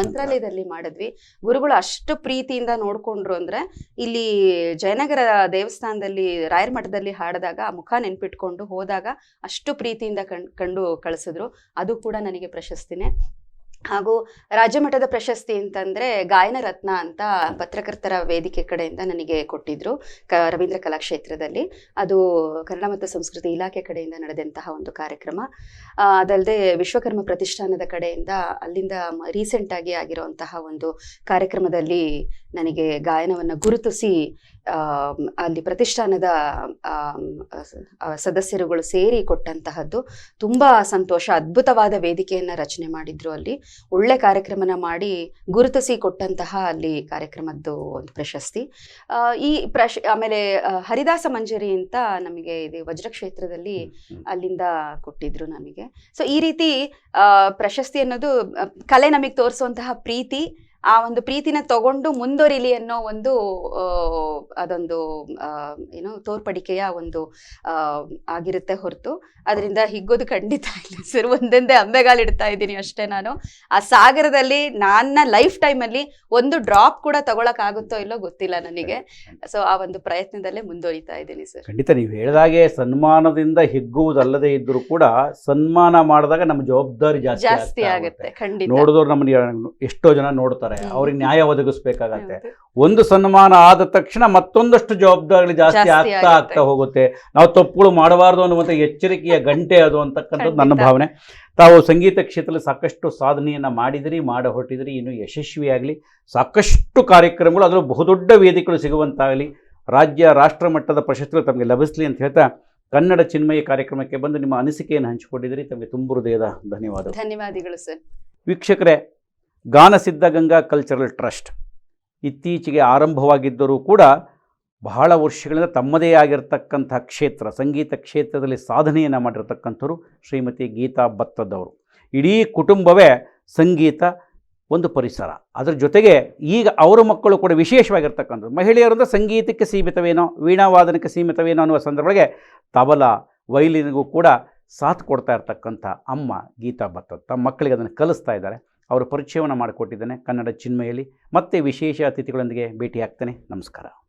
ಮಂತ್ರಾಲಯದಲ್ಲಿ ಮಾಡಿದ್ವಿ. ಗುರುಗಳು ಅಷ್ಟು ಪ್ರೀತಿಯಿಂದ ನೋಡಿಕೊಂಡ್ರು ಅಂದರೆ ಇಲ್ಲಿ ಜಯನಗರ ದೇವಸ್ಥಾನದಲ್ಲಿ, ರಾಯರ ಮಠದಲ್ಲಿ ಹಾಡಿದಾಗ, ಆ ಮುಖ ನೆನ್ಪಿಟ್ಕೊಂಡು ಹೋದಾಗ ಅಷ್ಟು ಪ್ರೀತಿಯಿಂದ ಕಂಡು ಕಳಿಸಿದ್ರು. ಅದು ಕೂಡ ನನಗೆ ಪ್ರಶಸ್ತಿನೇ. ಹಾಗೂ ರಾಜ್ಯಮಟ್ಟದ ಪ್ರಶಸ್ತಿ ಅಂತಂದ್ರೆ ಗಾಯನ ರತ್ನ ಅಂತ ಪತ್ರಕರ್ತರ ವೇದಿಕೆ ಕಡೆಯಿಂದ ನನಗೆ ಕೊಟ್ಟಿದ್ರು, ಕ ರವೀಂದ್ರ ಕಲಾಕ್ಷೇತ್ರದಲ್ಲಿ. ಅದು ಕನ್ನಡ ಮತ್ತು ಸಂಸ್ಕೃತಿ ಇಲಾಖೆ ಕಡೆಯಿಂದ ನಡೆದಂತಹ ಒಂದು ಕಾರ್ಯಕ್ರಮ. ಅದಲ್ಲದೆ ವಿಶ್ವಕರ್ಮ ಪ್ರತಿಷ್ಠಾನದ ಕಡೆಯಿಂದ ಅಲ್ಲಿಂದ ರೀಸೆಂಟ್ ಆಗಿ ಆಗಿರುವಂತಹ ಒಂದು ಕಾರ್ಯಕ್ರಮದಲ್ಲಿ ನನಗೆ ಗಾಯನವನ್ನು ಗುರುತಿಸಿ ಅಲ್ಲಿ ಪ್ರತಿಷ್ಠಾನದ ಸದಸ್ಯರುಗಳು ಸೇರಿ ಕೊಟ್ಟಂತಹದ್ದು ತುಂಬಾ ಸಂತೋಷ ಅದ್ಭುತವಾದ ವೇದಿಕೆಯನ್ನ ರಚನೆ ಮಾಡಿದ್ರು ಅಲ್ಲಿ. ಒಳ್ಳೆ ಕಾರ್ಯಕ್ರಮನ ಮಾಡಿ ಗುರುತಿಸಿ ಕೊಟ್ಟಂತಹ ಅಲ್ಲಿ ಕಾರ್ಯಕ್ರಮದ್ದು ಒಂದು ಪ್ರಶಸ್ತಿ. ಈ ಪ್ರಶ ಆಮೇಲೆ ಹರಿದಾಸ ಮಂಜರಿ ಅಂತ ನಮಗೆ ಇದು ವಜ್ರಕ್ಷೇತ್ರದಲ್ಲಿ ಅಲ್ಲಿಂದ ಕೊಟ್ಟಿದ್ರು ನಮಗೆ. ಸೊ ಈ ರೀತಿ ಪ್ರಶಸ್ತಿ ಅನ್ನೋದು ಕಲೆ ನಮಗೆ ತೋರಿಸುವಂತಹ ಪ್ರೀತಿ ಆ ಒಂದು ಪ್ರೀತಿನ ತಗೊಂಡು ಮುಂದುವರಿಲಿ ಅನ್ನೋ ಒಂದು ಅದೊಂದು ಏನು ತೋರ್ಪಡಿಕೆಯ ಒಂದು ಆಗಿರುತ್ತೆ ಹೊರತು. ಅದರಿಂದ ಹಿಗ್ಗೋದು ಖಂಡಿತ ಇಲ್ಲ ಸರ್. ಒಂದೊಂದೇ ಅಂಬೆಗಾಲಿಡ್ತಾ ಇದ್ದೀನಿ ಅಷ್ಟೇ ನಾನು. ಆ ಸಾಗರದಲ್ಲಿ ನನ್ನ ಲೈಫ್ ಟೈಮಲ್ಲಿ ಒಂದು ಡ್ರಾಪ್ ಕೂಡ ತಗೊಳಕ್ ಆಗುತ್ತೋ ಇಲ್ಲೋ ಗೊತ್ತಿಲ್ಲ ನನಗೆ. ಸೊ ಆ ಒಂದು ಪ್ರಯತ್ನದಲ್ಲೇ ಮುಂದುವರಿತಾ ಇದ್ದೀನಿ ಸರ್. ಖಂಡಿತ ನೀವು ಹೇಳಿದಾಗೆ ಸನ್ಮಾನದಿಂದ ಹಿಗ್ಗುವುದಲ್ಲದೆ ಇದ್ದರೂ ಕೂಡ ಸನ್ಮಾನ ಮಾಡಿದಾಗ ನಮ್ಮ ಜವಾಬ್ದಾರಿ ಜಾಸ್ತಿ ಜಾಸ್ತಿ ಆಗ್ತಾ ಆಗುತ್ತೆ. ಖಂಡಿತ. ನೋಡಿದವ್ರು ನಮ್ಮ ಎಷ್ಟೋ ಜನ ನೋಡ್ತಾರೆ. ಹ್ಮ್. ಅವ್ರಿಗೆ ನ್ಯಾಯ ಒದಗಿಸ್ಬೇಕಾಗತ್ತೆ. ಒಂದು ಸನ್ಮಾನ ಆದ ತಕ್ಷಣ ಮತ್ತೊಂದಷ್ಟು ಜವಾಬ್ದಾರಿಗಳು ಜಾಸ್ತಿ ಆಗ್ತಾ ಆಗ್ತಾ ಹೋಗುತ್ತೆ. ನಾವು ತಪ್ಪುಗಳು ಮಾಡಬಾರ್ದು ಅನ್ನುವಂಥ ಎಚ್ಚರಿಕೆಯ ಗಂಟೆ ಅದು ಅಂತಕ್ಕಂಥದ್ದು ನನ್ನ ಭಾವನೆ. ತಾವು ಸಂಗೀತ ಕ್ಷೇತ್ರದಲ್ಲಿ ಸಾಕಷ್ಟು ಸಾಧನೆಯನ್ನು ಮಾಡಿದಿರಿ ಮಾಡ ಹೊರಟಿದಿರಿ ಇನ್ನು ಯಶಸ್ವಿಯಾಗಲಿ. ಸಾಕಷ್ಟು ಕಾರ್ಯಕ್ರಮಗಳು ಅದರ ಬಹುದೊಡ್ಡ ವೇದಿಕೆಗಳು ಸಿಗುವಂತಾಗಲಿ. ರಾಜ್ಯ ರಾಷ್ಟ್ರ ಮಟ್ಟದ ಪ್ರಶಸ್ತಿಗಳು ತಮಗೆ ಲಭಿಸಲಿ ಅಂತ ಹೇಳ್ತಾ ಕನ್ನಡ ಚಿನ್ಮಯ ಕಾರ್ಯಕ್ರಮಕ್ಕೆ ಬಂದು ನಿಮ್ಮ ಅನಿಸಿಕೆಯನ್ನು ಹಂಚಿಕೊಂಡಿದ್ದೀರಿ. ತಮಗೆ ತುಂಬ ಹೃದಯದ ಧನ್ಯವಾದಗಳು. ಧನ್ಯವಾದಗಳು ಸರ್. ವೀಕ್ಷಕರೇ ಗಾನಸಿದ್ಧ ಗಂಗಾ ಕಲ್ಚರಲ್ ಟ್ರಸ್ಟ್ ಇತ್ತೀಚೆಗೆ ಆರಂಭವಾಗಿದ್ದರೂ ಕೂಡ ಬಹಳ ವರ್ಷಗಳಿಂದ ತಮ್ಮದೇ ಆಗಿರತಕ್ಕಂಥ ಕ್ಷೇತ್ರ, ಸಂಗೀತ ಕ್ಷೇತ್ರದಲ್ಲಿ ಸಾಧನೆಯನ್ನು ಮಾಡಿರತಕ್ಕಂಥವ್ರು ಶ್ರೀಮತಿ ಗೀತಾ ಭತ್ತದವರು. ಇಡೀ ಕುಟುಂಬವೇ ಸಂಗೀತ ಒಂದು ಪರಿಸರ. ಅದರ ಜೊತೆಗೆ ಈಗ ಅವರ ಮಕ್ಕಳು ಕೂಡ ವಿಶೇಷವಾಗಿರ್ತಕ್ಕಂಥದ್ದು ಮಹಿಳೆಯರಿಂದ ಸಂಗೀತಕ್ಕೆ ಸೀಮಿತವೇನೋ, ವೀಣಾವಾದನಕ್ಕೆ ಸೀಮಿತವೇನೋ ಅನ್ನುವ ಸಂದರ್ಭಗಳಿಗೆ ತಬಲ, ವೈಲಿನಿಗೂ ಕೂಡ ಸಾಥ್ ಕೊಡ್ತಾ ಇರ್ತಕ್ಕಂಥ ಅಮ್ಮ ಗೀತಾ ಭತ್ತ ತಮ್ಮ ಮಕ್ಕಳಿಗೆ ಅದನ್ನು ಕಲಿಸ್ತಾ ಇದ್ದಾರೆ. ಅವರ ಪರಿಚಯವನ್ನು ಮಾಡಿಕೊಟ್ಟಿದ್ದೇನೆ ಕನ್ನಡ ಚಿನ್ಮಯಲ್ಲಿ ಮತ್ತೆ ವಿಶೇಷ ಅತಿಥಿಗಳೊಂದಿಗೆ ಭೇಟಿ ಆಗ್ತೇನೆ ನಮಸ್ಕಾರ.